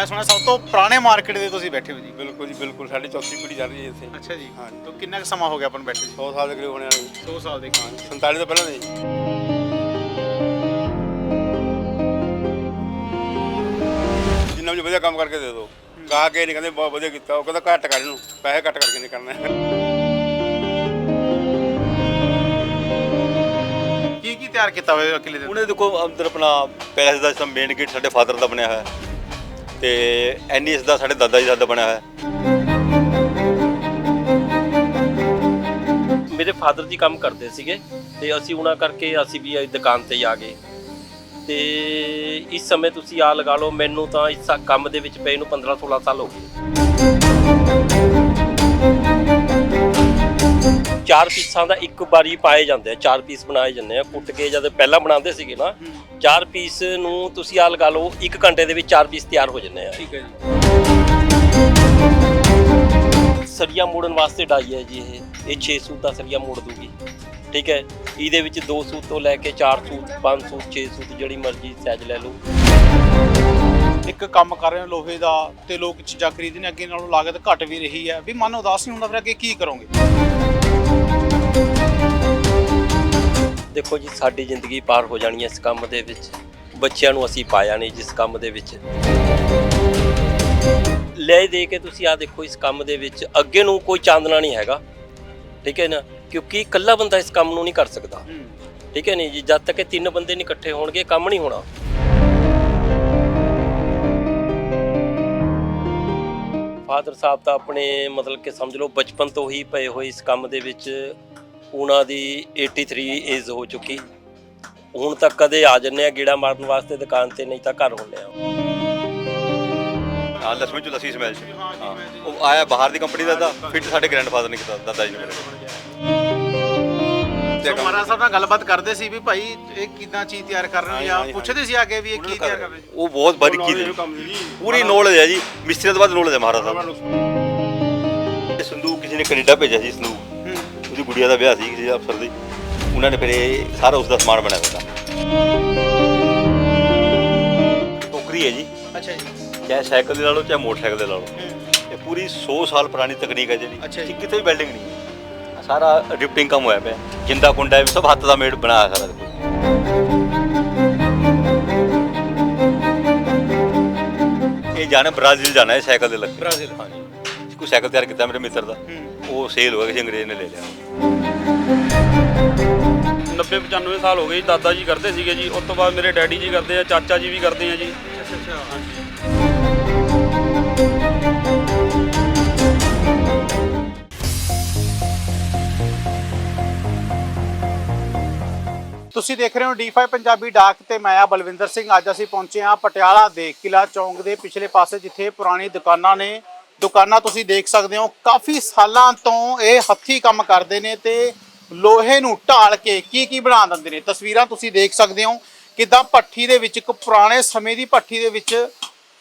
ਮੈਂ ਸੁਣਿਆ ਸਭ ਤੋਂ ਪੁਰਾਣੇ ਮਾਰਕੀਟ ਦੇ ਤੁਸੀਂ ਬੈਠੇ ਹੋ ਜੀ। ਬਿਲਕੁਲ ਜੀ ਬਿਲਕੁਲ। ਸਾਡੀ ਚੌਥੀ ਪੀੜ੍ਹੀ ਚੱਲ ਰਹੀ ਹੈ ਇੱਥੇ। ਅੱਛਾ ਜੀ। ਹਾਂਜੀ। ਤਾਂ ਕਿੰਨਾ ਕੁ ਸਮਾਂ ਹੋ ਗਿਆ ਆਪਾਂ ਨੂੰ ਬੈਠੇ 100 ਸਾਲ ਦੇ ਕਰੀਬ ਹੋਣੇ ਵਾਲੇ 100 ਸਾਲ ਦੇ 47 ਤੋਂ ਪਹਿਲਾਂ ਦੇ ਜੀ। ਜਿੰਨਾ ਵੀ ਵਧੀਆ ਕੰਮ ਕਰਕੇ ਦੇ ਦਿਓ। ਕਹਾ ਕੇ ਨਹੀਂ ਕਹਿੰਦੇ ਬਹੁਤ ਵਧੀਆ ਕੀਤਾ। ਉਹ ਕਹਿੰਦਾ ਘੱਟ ਕਰ ਇਹਨੂੰ। ਪੈਸੇ ਘੱਟ ਕਰਕੇ ਨਹੀਂ ਕਰਨਾ। ਕੀ ਕੀ ਤਿਆਰ ਕੀਤਾ ਹੋਇਆ ਕਿਲੇ ਦੇ ਉਹਨੇ ਦੇਖੋ ਅੰਦਰ ਆਪਣਾ ਪੈਲੇਸ ਦਾ ਜਿਸਮ ਮੇਨ ਗੇਟ ਸਾਡੇ ਫਾਦਰ ਦਾ ਬਣਿਆ ਹੋਇਆ। ਹੈ ਤੇ ਐਨਐਸ ਦਾ ਸਾਡੇ ਦਾਦਾ ਜੀ ਦਾ ਬਣਿਆ ਹੋਇਆ। ਮੇਰੇ ਫਾਦਰ ਜੀ ਕੰਮ ਕਰਦੇ ਸੀਗੇ ਤੇ ਅਸੀਂ ਉਹਨਾਂ ਕਰਕੇ ਅਸੀਂ ਵੀ ਦੁਕਾਨ ਤੇ ਆ ਗਏ। ਤੇ ਇਸ ਸਮੇਂ ਤੁਸੀਂ ਆ ਲਗਾ ਲਓ, ਮੈਨੂੰ ਤਾਂ ਇਸ ਕੰਮ ਦੇ ਵਿੱਚ ਪਏ ਨੂੰ 15 16 ਸਾਲ ਹੋ ਗਏ। ਚਾਰ ਪੀਸਾਂ ਦਾ ਇੱਕ ਵਾਰੀ ਪਾਏ ਜਾਂਦੇ ਆ ਚਾਰ ਪੀਸ ਬਣਾਏ ਜਾਂਦੇ ਆ ਕੁੱਟ ਕੇ ਜਦ ਪਹਿਲਾਂ ਬਣਾਉਂਦੇ ਸੀਗੇ ਨਾ ਚਾਰ ਪੀਸ ਨੂੰ ਤੁਸੀਂ ਆ ਲਗਾ ਲਓ ਇੱਕ ਘੰਟੇ ਦੇ ਵਿੱਚ ਚਾਰ ਪੀਸ ਤਿਆਰ ਹੋ ਜਾਂਦੇ ਆ। ਠੀਕ ਹੈ ਜੀ। ਸਰੀਆ ਮੋੜਨ ਵਾਸਤੇ ਡਾਈ ਹੈ ਜੀ ਇਹ ਇਹ 6 ਸੂਤ ਦਾ ਸਰੀਆ ਮੋੜ ਦੂਗੀ। ਠੀਕ ਹੈ ਇਹਦੇ ਵਿੱਚ 2 ਸੂਤ ਤੋਂ ਲੈ ਕੇ 4 ਸੂਤ 5 ਸੂਤ 6 ਸੂਤ ਜਿਹੜੀ ਮਰਜ਼ੀ ਸਾਈਜ਼ ਲੈ ਲਓ। ਇੱਕ ਕੰਮ ਕਰ ਰਹੇ ਹੋ ਲੋਹੇ ਦਾ ਤੇ ਲੋਕ ਚੀਜ਼ਾਂ ਖਰੀਦਣੇ ਅੱਗੇ ਨਾਲੋਂ ਲਾਗਤ ਘਟ ਵੀ ਰਹੀ ਹੈ। ਵੀ ਮਨ ਉਦਾਸ ਨਹੀਂ ਹੁੰਦਾ ਫਿਰ ਅੱਗੇ ਕੀ ਕਰੋਗੇ? ਦੇਖੋ ਜੀ, ਸਾਡੀ ਜ਼ਿੰਦਗੀ ਪਾਰ ਹੋ ਜਾਣੀ ਹੈ ਇਸ ਕੰਮ ਦੇ ਵਿੱਚ। ਬੱਚਿਆਂ ਨੂੰ ਅਸੀਂ ਪਾਇਆ ਨਹੀਂ ਜਿਸ ਕੰਮ ਦੇ ਵਿੱਚ। ਲੈ ਦੇ ਕੇ ਤੁਸੀਂ ਆ ਦੇਖੋ ਇਸ ਕੰਮ ਦੇ ਵਿੱਚ, ਅੱਗੇ ਨੂੰ ਕੋਈ ਚਾਂਦਨਾ ਨਹੀਂ ਹੈਗਾ। ਠੀਕ ਹੈ ਨਾ? ਕਿਉਂਕਿ ਇਕੱਲਾ ਬੰਦਾ ਇਸ ਕੰਮ ਨੂੰ ਨਹੀਂ ਕਰ ਸਕਦਾ। ਠੀਕ ਹੈ ਨਹੀਂ ਜੀ? ਜਦ ਤੱਕ ਇਹ ਤਿੰਨ ਬੰਦੇ ਨਹੀਂ ਇਕੱਠੇ ਹੋਣਗੇ ਕੰਮ ਨਹੀਂ ਹੋਣਾ। ਫਾਦਰ ਸਾਹਿਬ ਤਾਂ ਆਪਣੇ ਮਤਲਬ ਕਿ ਸਮਝ ਲਓ, ਬਚਪਨ ਤੋਂ ਹੀ ਪਏ ਹੋਏ ਇਸ ਕੰਮ ਦੇ ਵਿੱਚ। ਉਹਨਾਂ ਦੀ 83 ਏਜ ਹੋ ਚੁੱਕੀ। ਹੁਣ ਤੱਕ ਕਦੇ ਆ ਜੰਨੇ ਆ ਗੇੜਾ ਮਾਰਨ ਵਾਸਤੇ ਦੁਕਾਨ ਤੇ ਨਹੀਂ ਤਾਂ ਘਰ ਹੁੰਨੇ ਆ। ਹਾਂ ਲక్ష్ਮੀ ਚੁਲਾ ਸੀ ਸਮੈਲ ਹਾਂ ਉਹ ਆਇਆ ਬਾਹਰ ਦੀ ਕੰਪਨੀ ਦਾ ਦਾ ਫਿਰ ਸਾਡੇ ਗ੍ਰੈਂਡਫਾਦਰ ਨੇ ਕੀਤਾ ਦਾਦਾ ਜੀ ਨੇ ਮੇਰੇ ਮਹਾਰਾਜ ਸਾਹਿਬ ਨਾਲ ਗੱਲਬਾਤ ਕਰਦੇ ਸੀ ਵੀ ਭਾਈ ਇਹ ਕਿਦਾਂ ਚੀਜ਼ ਤਿਆਰ ਕਰ ਰਹੇ ਹੋ? ਜਾਂ ਪੁੱਛਦੇ ਸੀ ਆ ਕੇ ਵੀ ਇਹ ਕੀ ਤਿਆਰ ਕਰ ਰਹੇ ਉਹ ਬਹੁਤ ਬਾਰੀਕੀ ਦੀ। ਪੂਰੀ ਨੌਲੇਜ ਹੈ ਜੀ। ਮਿਸਤਰੀ ਤੋਂ ਬਾਅਦ ਨੌਲੇਜ ਹੈ ਮਹਾਰਾਜ ਸਾਹਿਬ। ਇਹ ਸੰਦੂਕ ਕਿਸੇ ਨੇ ਕੈਨੇਡਾ ਭੇਜਿਆ ਸੀ ਸੰਦੂਕ। ਉਹਦੀ ਗੁੜੀਆ ਦਾ ਵਿਆਹ ਸੀ ਕਿਸੇ ਅਫਸਰ ਦੀ ਉਹਨਾਂ ਨੇ ਫਿਰ ਇਹ ਸਾਰਾ ਉਸ ਦਾ ਸਮਾਨ ਬਣਾਇਆ ਹੋਇਆ। ਟੋਕਰੀ ਹੈ ਜੀ। ਅੱਛਾ ਜੀ। ਚਾਹੇ ਸਾਈਕਲ ਦੇ ਲਾ ਲਓ ਚਾਹੇ ਮੋਟਰਸਾਈਕਲ ਦੇ ਲਾ ਲਓ। ਇਹ ਪੂਰੀ 100 ਸਾਲ ਪੁਰਾਣੀ ਤਕਨੀਕ ਹੈ ਜਿਹੜੀ। ਕਿ ਕਿਤੇ ਵੀ ਬਿਲਡਿੰਗ ਨਹੀਂ ਹੈ। ਸਾਰਾ ਰਿਫਟਿੰਗ ਕੰਮ ਹੋਇਆ ਪਿਆ। ਜਿੰਦਾ ਕੁੰਡਾ ਇਹ ਸਭ ਹੱਥ ਦਾ ਮੇਡ ਬਣਾਇਆ ਸਾਰਾ ਦੇਖੋ ਇਹ ਜਾਣਾ ਬ੍ਰਾਜ਼ੀਲ ਜਾਣਾ ਹੈ ਸਾਈਕਲ ਦੇ ਲੱਗ। ਬ੍ਰਾਜ਼ੀਲ। ਹਾਂਜੀ। ਕੋਈ ਸਾਈਕਲ ਤਿਆਰ ਕੀਤਾ ਮੇਰੇ ਮਿੱਤਰ ਦਾ। ਉਹ ਸੇਲ ਹੋ ਗਿਆ ਕਿਸੇ ਅੰਗਰੇਜ਼ ਨੇ ਲੈ ਲਿਆ। 90 95 ਸਾਲ ਹੋ ਗਏ ਜੀ ਦਾਦਾ ਜੀ ਕਰਦੇ ਸੀਗੇ ਜੀ। ਉਸ ਤੋਂ ਬਾਅਦ ਮੇਰੇ ਡੈਡੀ ਜੀ ਕਰਦੇ ਆ ਚਾਚਾ ਜੀ ਵੀ ਕਰਦੇ ਆ ਜੀ। ਅੱਛਾ ਅੱਛਾ ਤੁਸੀਂ ਦੇਖ ਰਹੇ ਹੋ D5 ਪੰਜਾਬੀ ਡਾਕ ਤੇ ਮੈਂ ਆ ਬਲਵਿੰਦਰ ਸਿੰਘ। ਅੱਜ ਅਸੀਂ ਪਹੁੰਚੇ ਹਾਂ ਪਟਿਆਲਾ ਦੇ ਕਿਲਾ ਚੌਂਕ ਦੇ ਪਿਛਲੇ ਪਾਸੇ ਜਿੱਥੇ ਪੁਰਾਣੀ ਦੁਕਾਨਾਂ ਨੇ ਦੁਕਾਨਾਂ ਤੁਸੀਂ ਦੇਖ ਸਕਦੇ ਹੋ, ਕਾਫੀ ਸਾਲਾਂ ਤੋਂ ਇਹ ਹੱਥੀ ਕੰਮ ਕਰਦੇ ਨੇ ਤੇ ਲੋਹੇ ਨੂੰ ਢਾਲ ਕੇ ਕੀ ਕੀ ਬਣਾ ਦਿੰਦੇ ਨੇ। ਤਸਵੀਰਾਂ ਤੁਸੀਂ ਦੇਖ ਸਕਦੇ ਹੋ ਕਿਦਾਂ ਭੱਠੀ ਦੇ ਵਿੱਚ, ਇੱਕ ਪੁਰਾਣੇ ਸਮੇਂ ਦੀ ਭੱਠੀ ਦੇ ਵਿੱਚ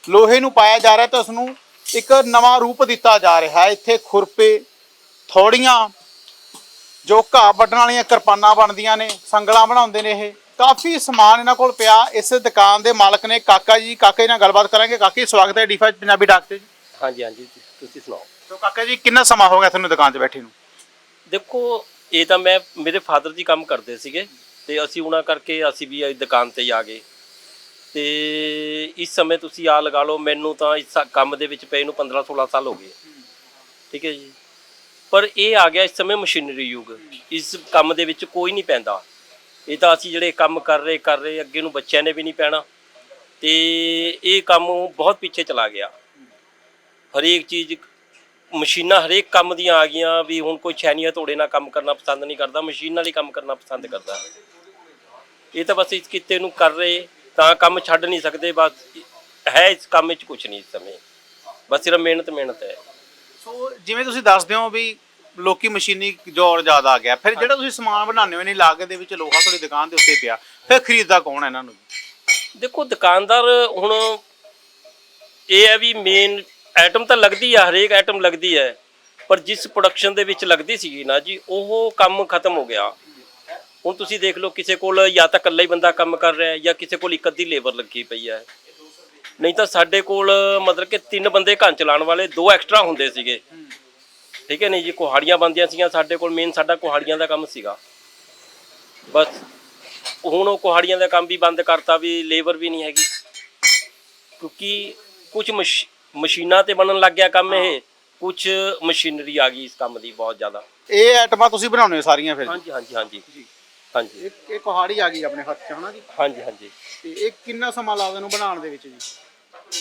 ਲੋਹੇ ਨੂੰ ਪਾਇਆ ਜਾ ਰਿਹਾ ਤੇ ਉਸ ਨੂੰ ਇੱਕ ਨਵਾਂ ਰੂਪ ਦਿੱਤਾ ਜਾ ਰਿਹਾ ਹੈ। ਇੱਥੇ ਖੁਰਪੇ, ਥੋੜੀਆਂ ਜੋ ਘਾਹ ਵੱਢਣ ਵਾਲੀਆਂ ਕਿਰਪਾਨਾਂ ਬਣਦੀਆਂ ਨੇ, ਸੰਗਲਾਂ ਬਣਾਉਂਦੇ ਨੇ ਇਹ। ਕਾਫੀ ਸਮਾਨ ਇਹਨਾਂ ਕੋਲ ਪਿਆ। ਇਸ ਦੁਕਾਨ ਦੇ ਮਾਲਕ ਨੇ ਕਾਕਾ ਜੀ, ਕਾਕੇ ਨਾਲ ਗੱਲਬਾਤ ਕਰਾਂਗੇ। ਕਾਕੀ, ਸਵਾਗਤ ਹੈ ਡੀਫਾ ਪੰਜਾਬੀ ਡਾਕ ਤੇ ਜੀ। ਹਾਂਜੀ ਹਾਂਜੀ ਤੁਸੀਂ ਸੁਣਾਓ? ਤੋ ਕਾਕਾ ਜੀ ਕਿੰਨਾ ਸਮਾਂ ਹੋ ਗਿਆ ਤੁਹਾਨੂੰ ਦੁਕਾਨ 'ਤੇ ਬੈਠੇ ਨੂੰ? ਦੇਖੋ ਇਹ ਤਾਂ ਮੈਂ ਮੇਰੇ ਫਾਦਰ ਜੀ ਕੰਮ ਕਰਦੇ ਸੀਗੇ ਤੇ ਅਸੀਂ ਉਹਨਾਂ ਕਰਕੇ ਅਸੀਂ ਵੀ ਇਸ ਦੁਕਾਨ ਤੇ ਆ ਗਏ। ਤੇ ਇਸ ਸਮੇਂ ਤੁਸੀਂ ਆ ਲਗਾ ਲਓ ਮੈਨੂੰ ਤਾਂ ਇਸ ਕੰਮ ਦੇ ਵਿੱਚ ਪਏ ਨੂੰ 15 16 ਸਾਲ ਹੋ ਗਏ। ਠੀਕ ਹੈ ਜੀ? ਪਰ ਇਹ ਆ ਗਿਆ ਇਸ ਸਮੇਂ ਮਸ਼ੀਨਰੀ ਯੁੱਗ। ਇਸ ਕੰਮ ਦੇ ਵਿੱਚ ਕੋਈ ਨਹੀਂ ਪੈਂਦਾ। ਇਹ ਤਾਂ ਅਸੀਂ ਜਿਹੜੇ ਕੰਮ ਕਰ ਰਹੇ ਕਰ ਰਹੇ ਅੱਗੇ ਨੂੰ ਬੱਚਿਆਂ ਨੇ ਵੀ ਨਹੀਂ ਪੈਣਾ। ਤੇ ਇਹ ਕੰਮ ਬਹੁਤ ਪਿੱਛੇ ਚਲਾ ਗਿਆ। ਹਰੇਕ ਚੀਜ਼ ਮਸ਼ੀਨਾਂ ਹਰੇਕ ਕੰਮ ਦੀਆਂ ਆ ਗਈਆਂ ਵੀ ਹੁਣ ਕੋਈ ਛੈਨੀਆਂ ਤੋੜੇ ਨਾਲ ਕੰਮ ਕਰਨਾ ਪਸੰਦ ਨਹੀਂ ਕਰਦਾ ਮਸ਼ੀਨ ਨਾਲ ਹੀ ਕੰਮ ਕਰਨਾ ਪਸੰਦ ਕਰਦਾ। ਇਹ ਤਾਂ ਬਸ ਇਸ ਕਿੱਤੇ ਨੂੰ ਕਰ ਰਹੇ ਤਾਂ ਕੰਮ ਛੱਡ ਨਹੀਂ ਸਕਦੇ ਬਸ ਹੈ ਇਸ ਕੰਮ ਵਿੱਚ ਕੁਝ ਨਹੀਂ ਇਸ ਸਮੇਂ। ਬਸ ਸਿਰਫ ਮਿਹਨਤ ਮਿਹਨਤ ਹੈ। ਸੋ ਜਿਵੇਂ ਤੁਸੀਂ ਦੱਸਦੇ ਹੋ ਵੀ ਲੋਕੀ ਮਸ਼ੀਨੀ ਜ਼ੋਰ ਜ਼ਿਆਦਾ ਆ ਗਿਆ ਫਿਰ ਜਿਹੜਾ ਤੁਸੀਂ ਸਮਾਨ ਬਣਾਉਂਦੇ ਹੋ ਨਹੀਂ ਲਾਗਤ ਦੇ ਵਿੱਚ ਲੋਹਾ ਤੁਹਾਡੀ ਦੁਕਾਨ ਦੇ ਉੱਤੇ ਪਿਆ ਫਿਰ ਖਰੀਦਦਾ ਕੌਣ ਹੈ ਇਹਨਾਂ ਨੂੰ? ਦੇਖੋ ਦੁਕਾਨਦਾਰ ਹੁਣ ਇਹ ਹੈ ਵੀ ਮੇਨ ਆਈਟਮ ਤਾਂ ਲੱਗਦੀ ਆ, ਹਰੇਕ ਆਈਟਮ ਲੱਗਦੀ ਹੈ ਪਰ ਜਿਸ ਪ੍ਰੋਡਕਸ਼ਨ ਦੇ ਵਿੱਚ ਲੱਗਦੀ ਸੀਗੀ ਨਾ ਜੀ, ਉਹ ਕੰਮ ਖਤਮ ਹੋ ਗਿਆ। ਹੁਣ ਤੁਸੀਂ ਦੇਖ ਲਓ, ਕਿਸੇ ਕੋਲ ਜਾਂ ਤਾਂ ਇਕੱਲਾ ਹੀ ਬੰਦਾ ਕੰਮ ਕਰ ਰਿਹਾ ਹੈ, ਜਾਂ ਕਿਸੇ ਕੋਲ ਇੱਕ ਅੱਧੀ ਲੇਬਰ ਲੱਗੀ ਪਈ ਹੈ। ਨਹੀਂ ਤਾਂ ਸਾਡੇ ਕੋਲ ਮਤਲਬ ਕਿ ਤਿੰਨ ਬੰਦੇ ਘਰ ਚਲਾਉਣ ਵਾਲੇ, ਦੋ ਐਕਸਟਰਾ ਹੁੰਦੇ ਸੀਗੇ। ਠੀਕ ਹੈ ਨਹੀਂ ਜੀ, ਕੁਹਾੜੀਆਂ ਬੰਦੀਆਂ ਸੀਗੀਆਂ, ਸਾਡੇ ਕੋਲ ਮੇਨ ਸਾਡਾ ਕੁਹਾੜੀਆਂ ਦਾ ਕੰਮ ਸੀਗਾ। ਬਸ, ਹੁਣ ਉਹ ਕੁਹਾੜੀਆਂ ਦਾ ਕੰਮ ਵੀ ਬੰਦ ਕਰਤਾ, ਵੀ ਲੇਬਰ ਵੀ ਨਹੀਂ ਹੈਗੀ। ਕਿਉਂਕਿ ਕੁਝ ਮਸ਼ੀਨਾਂ ਤੇ ਬਣਨ ਲੱਗ ਗਿਆ ਕੰਮ ਇਹ ਕੁਝ ਮਸ਼ੀਨਰੀ ਆ ਗਈ ਇਸ ਕੰਮ ਦੀ ਬਹੁਤ ਜ਼ਿਆਦਾ। ਇਹ ਆਈਟਮਾਂ ਤੁਸੀਂ ਬਣਾਉਂਦੇ ਹੋ ਸਾਰੀਆਂ ਫਿਰ? ਹਾਂਜੀ ਹਾਂਜੀ ਹਾਂਜੀ। ਹਾਂਜੀ। ਇਹ ਇਹ ਕੁਹਾੜੀ ਆ ਗਈ ਆਪਣੇ ਹੱਥ 'ਚ ਹਨਾ ਜੀ? ਹਾਂਜੀ ਹਾਂਜੀ। ਤੇ ਇਹ ਕਿੰਨਾ ਸਮਾਂ ਲੱਗਦਾ ਇਹਨੂੰ ਬਣਾਉਣ ਦੇ ਵਿੱਚ ਜੀ?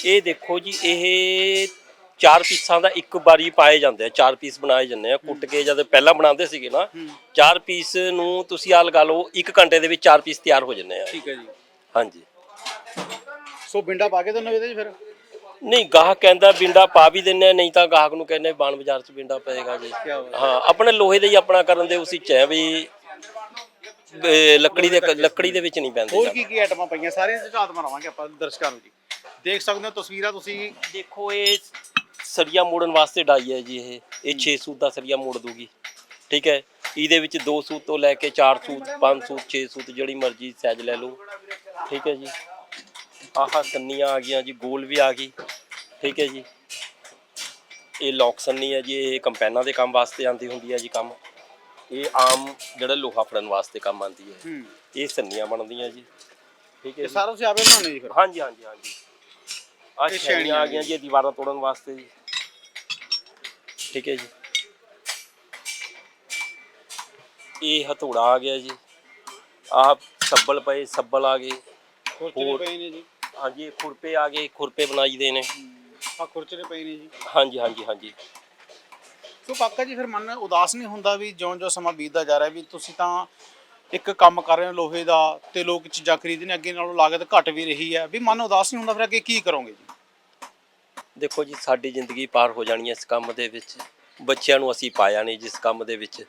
ਇਹ ਦੇਖੋ ਜੀ ਇਹ ਚਾਰ ਪੀਸਾਂ ਦਾ ਇੱਕ ਵਾਰੀ ਪਾਏ ਜਾਂਦੇ ਆ ਚਾਰ ਪੀਸ ਬਣਾਏ ਜਾਂਦੇ ਆ। ਕੁੱਟ ਕੇ ਜਦ ਪਹਿਲਾਂ ਬਣਾਉਂਦੇ ਸੀਗੇ ਨਾ ਚਾਰ ਪੀਸ ਨੂੰ ਤੁਸੀਂ ਆ ਲਗਾ ਲਓ ਇੱਕ ਘੰਟੇ ਦੇ ਵਿੱਚ ਚਾਰ ਪੀਸ ਤਿਆਰ ਹੋ ਜਾਂਦੇ ਆ। ਠੀਕ ਹੈ ਜੀ। ਹਾਂਜੀ। ਸੋ ਬਿੰਡਾ ਪਾ ਕੇ ਦੋਨੋਂ ਇਹਦੇ 'ਚ ਫਿਰ? ਨਹੀਂ ਗਾਹਕ ਕਹਿੰਦਾ ਬਿੰਡਾ ਪਾ ਵੀ ਦਿੰਨੇ ਆ, ਨਹੀਂ ਤਾਂ ਗਾਹਕ ਨੂੰ ਕਹਿੰਦੇ ਬਾਣ ਬਾਜ਼ਾਰ 'ਚ ਬਿੰਡਾ ਪਏਗਾ ਜੀ। ਹਾਂ। ਆਪਣੇ ਲੋਹੇ ਦੇ ਹੀ ਆਪਣਾ ਕਰਨ ਦੇ ਉਸੇ ਚ ਹੈ ਵੀ ਇਹ ਲੱਕੜੀ ਦੇ ਲੱਕੜੀ ਦੇ ਵਿੱਚ ਨਹੀਂ ਪੈਂਦੇ ਹੋਰ। ਕੀ ਕੀ ਆਈਟਮਾਂ ਪਈਆਂ? ਸਾਰੀਆਂ ਝਾਤ ਮਾਰਾਵਾਂਗੇ ਆਪਾਂ ਦਰਸ਼ਕਾਂ ਨੂੰ ਜੀ। ਦੇਖ ਸਕਦੇ ਹੋ ਤਸਵੀਰਾਂ ਤੁਸੀਂ। ਦੇਖੋ ਇਹ ਸਰੀਆ ਮੋੜਨ ਵਾਸਤੇ ਡਾਈ ਹੈ ਜੀ ਇਹ। ਇਹ 6 ਸੂਤ ਦਾ ਸਰੀਆ ਮੋੜ ਦੂਗੀ। ਠੀਕ ਹੈ? ਇਹਦੇ ਵਿੱਚ 2 ਸੂਤ ਤੋਂ ਲੈ ਕੇ 4 ਸੂਤ 5 ਸੂਤ 6 ਸੂਤ ਜਿਹੜੀ ਮਰਜ਼ੀ ਸਾਈਜ਼ ਲੈ ਲਓ। ਠੀਕ ਹੈ ਜੀ? ਆਹ ਸੰਨੀਆਂ ਆ ਗਈਆਂ ਜੀ ਗੋਲ ਵੀ ਆ ਗਈ। ਠੀਕ ਹੈ ਜੀ। ਇਹ ਲੌਕ ਸੰਨੀ ਹੈ ਜੀ ਇਹ ਕੰਪੈਨਾਂ ਦੇ ਕੰਮ ਵਾਸਤੇ ਆਂਦੀ ਹੁੰਦੀ ਹੈ ਜੀ ਕੰਮ। ਇਹ ਆਮ ਜਿਹੜਾ ਲੋਹਾ ਫੜਨ ਵਾਸਤੇ ਕੰਮ ਆਂਦੀ ਹੈ। ਹੂੰ। ਇਹ ਸੰਨੀਆਂ ਬਣਦੀਆਂ ਜੀ। ਠੀਕ ਹੈ ਇਹ ਜੀ। ਸਾਰਾ ਤੁਸੀਂ ਆਪੇ ਬਣਾਉਂਦੇ ਜੀ ਫਿਰ? ਹਾਂਜੀ ਹਾਂਜੀ ਹਾਂਜੀ। ਆ ਇਹ ਆ ਗਈਆਂ ਜੀ ਇਹ ਦੀਵਾਰਾਂ ਤੋੜਨ ਵਾਸਤੇ ਜੀ। ਠੀਕ ਹੈ ਜੀ। ਇਹ ਹਥੌੜਾ ਆ ਗਿਆ ਜੀ। ਆਹ ਸੱਬਲ ਪਏ ਸੱਬਲ ਆ ਗਏ। ਖੁਰਚੇ ਹੋਰ। ਪਏ ਨੇ ਜੀ। ਹਾਂਜੀ ਖੁਰਪੇ ਆ ਗਏ ਖੁਰਪੇ ਬਣਾਈਦੇ ਨੇ। ਆ ਖੁਰਚੇ ਪਏ ਨੇ ਜੀ। ਹਾਂਜੀ ਹਾਂਜੀ ਹਾਂਜੀ। ਸੋ ਕਾਕਾ ਜੀ ਫਿਰ ਮਨ ਉਦਾਸ ਨਹੀਂ ਹੁੰਦਾ ਵੀ ਜਿਉਂ-ਜਿਉਂ ਸਮਾਂ ਬੀਤਦਾ ਜਾ ਰਿਹਾ ਵੀ ਤੁਸੀਂ ਤਾਂ ਇੱਕ ਕੰਮ ਕਰ ਰਹੇ ਹੋ ਲੋਹੇ ਦਾ ਤੇ ਲੋਕ ਚੀਜ਼ਾਂ ਖਰੀਦਣੇ ਅੱਗੇ ਨਾਲੋਂ ਲਾਗਤ ਘਟ ਵੀ ਰਹੀ ਹੈ। ਵੀ ਮਨ ਉਦਾਸ ਨਹੀਂ ਹੁੰਦਾ ਫਿਰ ਅੱਗੇ ਕੀ ਕਰੋਗੇ ਜੀ? ਦੇਖੋ ਜੀ ਸਾਡੀ ਜ਼ਿੰਦਗੀ ਪਾਰ ਹੋ ਜਾਣੀ ਹੈ ਇਸ ਕੰਮ ਦੇ ਵਿੱਚ। ਬੱਚਿਆਂ ਨੂੰ ਅਸੀਂ ਪਾਇਆ ਨਹੀਂ ਜਿਸ ਕੰਮ ਦੇ ਵਿੱਚ।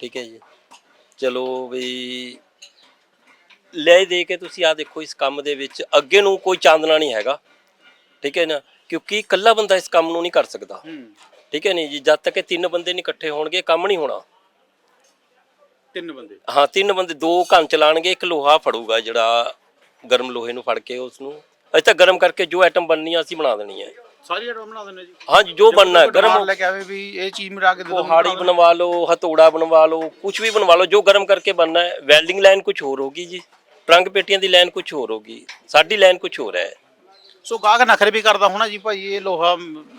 ਠੀਕ ਹੈ ਜੀ। ਚਲੋ ਵੀ ਲੈ ਦੇ ਕੇ ਤੁਸੀਂ ਆ ਦੇਖੋ ਇਸ ਕੰਮ ਦੇ ਵਿੱਚ ਅੱਗੇ ਨੂੰ ਕੋਈ ਚਾਂਦਨਾ ਨਹੀਂ ਹੈਗਾ। ਠੀਕ ਹੈ ਨਾ? ਕਿਉਂਕਿ ਇਕੱਲਾ ਬੰਦਾ ਇਸ ਕੰਮ ਨੂੰ ਨਹੀਂ ਕਰ ਸਕਦਾ। ਹੂੰ। ਠੀਕ ਹੈ ਨਹੀਂ ਜੀ? ਜਦ ਤੱਕ ਇਹ ਤਿੰਨ ਬੰਦੇ ਨਹੀਂ ਇਕੱਠੇ ਹੋਣਗੇ ਕੰਮ ਨਹੀਂ ਹੋਣਾ। ਤਿੰਨ ਬੰਦੇ? ਹਾਂ ਤਿੰਨ ਬੰਦੇ ਦੋ ਘੰ ਚਲਾਣਗੇ ਇੱਕ ਲੋਹਾ ਫੜੂਗਾ ਜਿਹੜਾ ਗਰਮ ਲੋਹੇ ਨੂੰ ਫੜ ਕੇ ਉਸ ਨੂੰ ਅਸੀਂ ਤਾਂ ਗਰਮ ਕਰਕੇ ਜੋ ਆਈਟਮ ਬਣਨੀ ਆ ਅਸੀਂ ਬਣਾ ਦੇਣੀ ਹੈ ਸਾਰੀ ਆਈਟਮ ਬਣਾ ਦਿੰਦੇ ਜੀ? ਹਾਂਜੀ ਜੋ ਬਣਨਾ ਹੈ ਗਰਮ ਲੈ ਕੇ ਆਵੇ ਵੀ ਇਹ ਚੀਜ਼ ਮਿਲਾ ਕੇ ਦੇ ਦਿਓ ਕੁਹਾੜੀ ਬਣਵਾ ਲਓ ਹਥੌੜਾ ਬਣਵਾ ਲਓ ਕੁਝ ਵੀ ਬਣਵਾ ਲਓ ਜੋ ਗਰਮ ਕਰਕੇ ਬਣਨਾ ਹੈ ਵੈਲਡਿੰਗ ਲਾਈਨ ਕੁਝ ਹੋਰ ਹੋਗੀ ਜੀ। ਟਰੰਕ ਪੇਟੀਆਂ ਦੀ ਲਾਈਨ ਕੁਝ ਹੋਰ ਹੋਗੀ ਸਾਡੀ ਲਾਈਨ ਕੁਝ ਹੋਰ ਹੈ। ਸੋ ਗਾਹਕ ਨਖਰੇ ਵੀ ਕਰਦਾ ਹੋਣਾ ਜੀ ਭਾਈ ਇਹ ਲੋਹਾ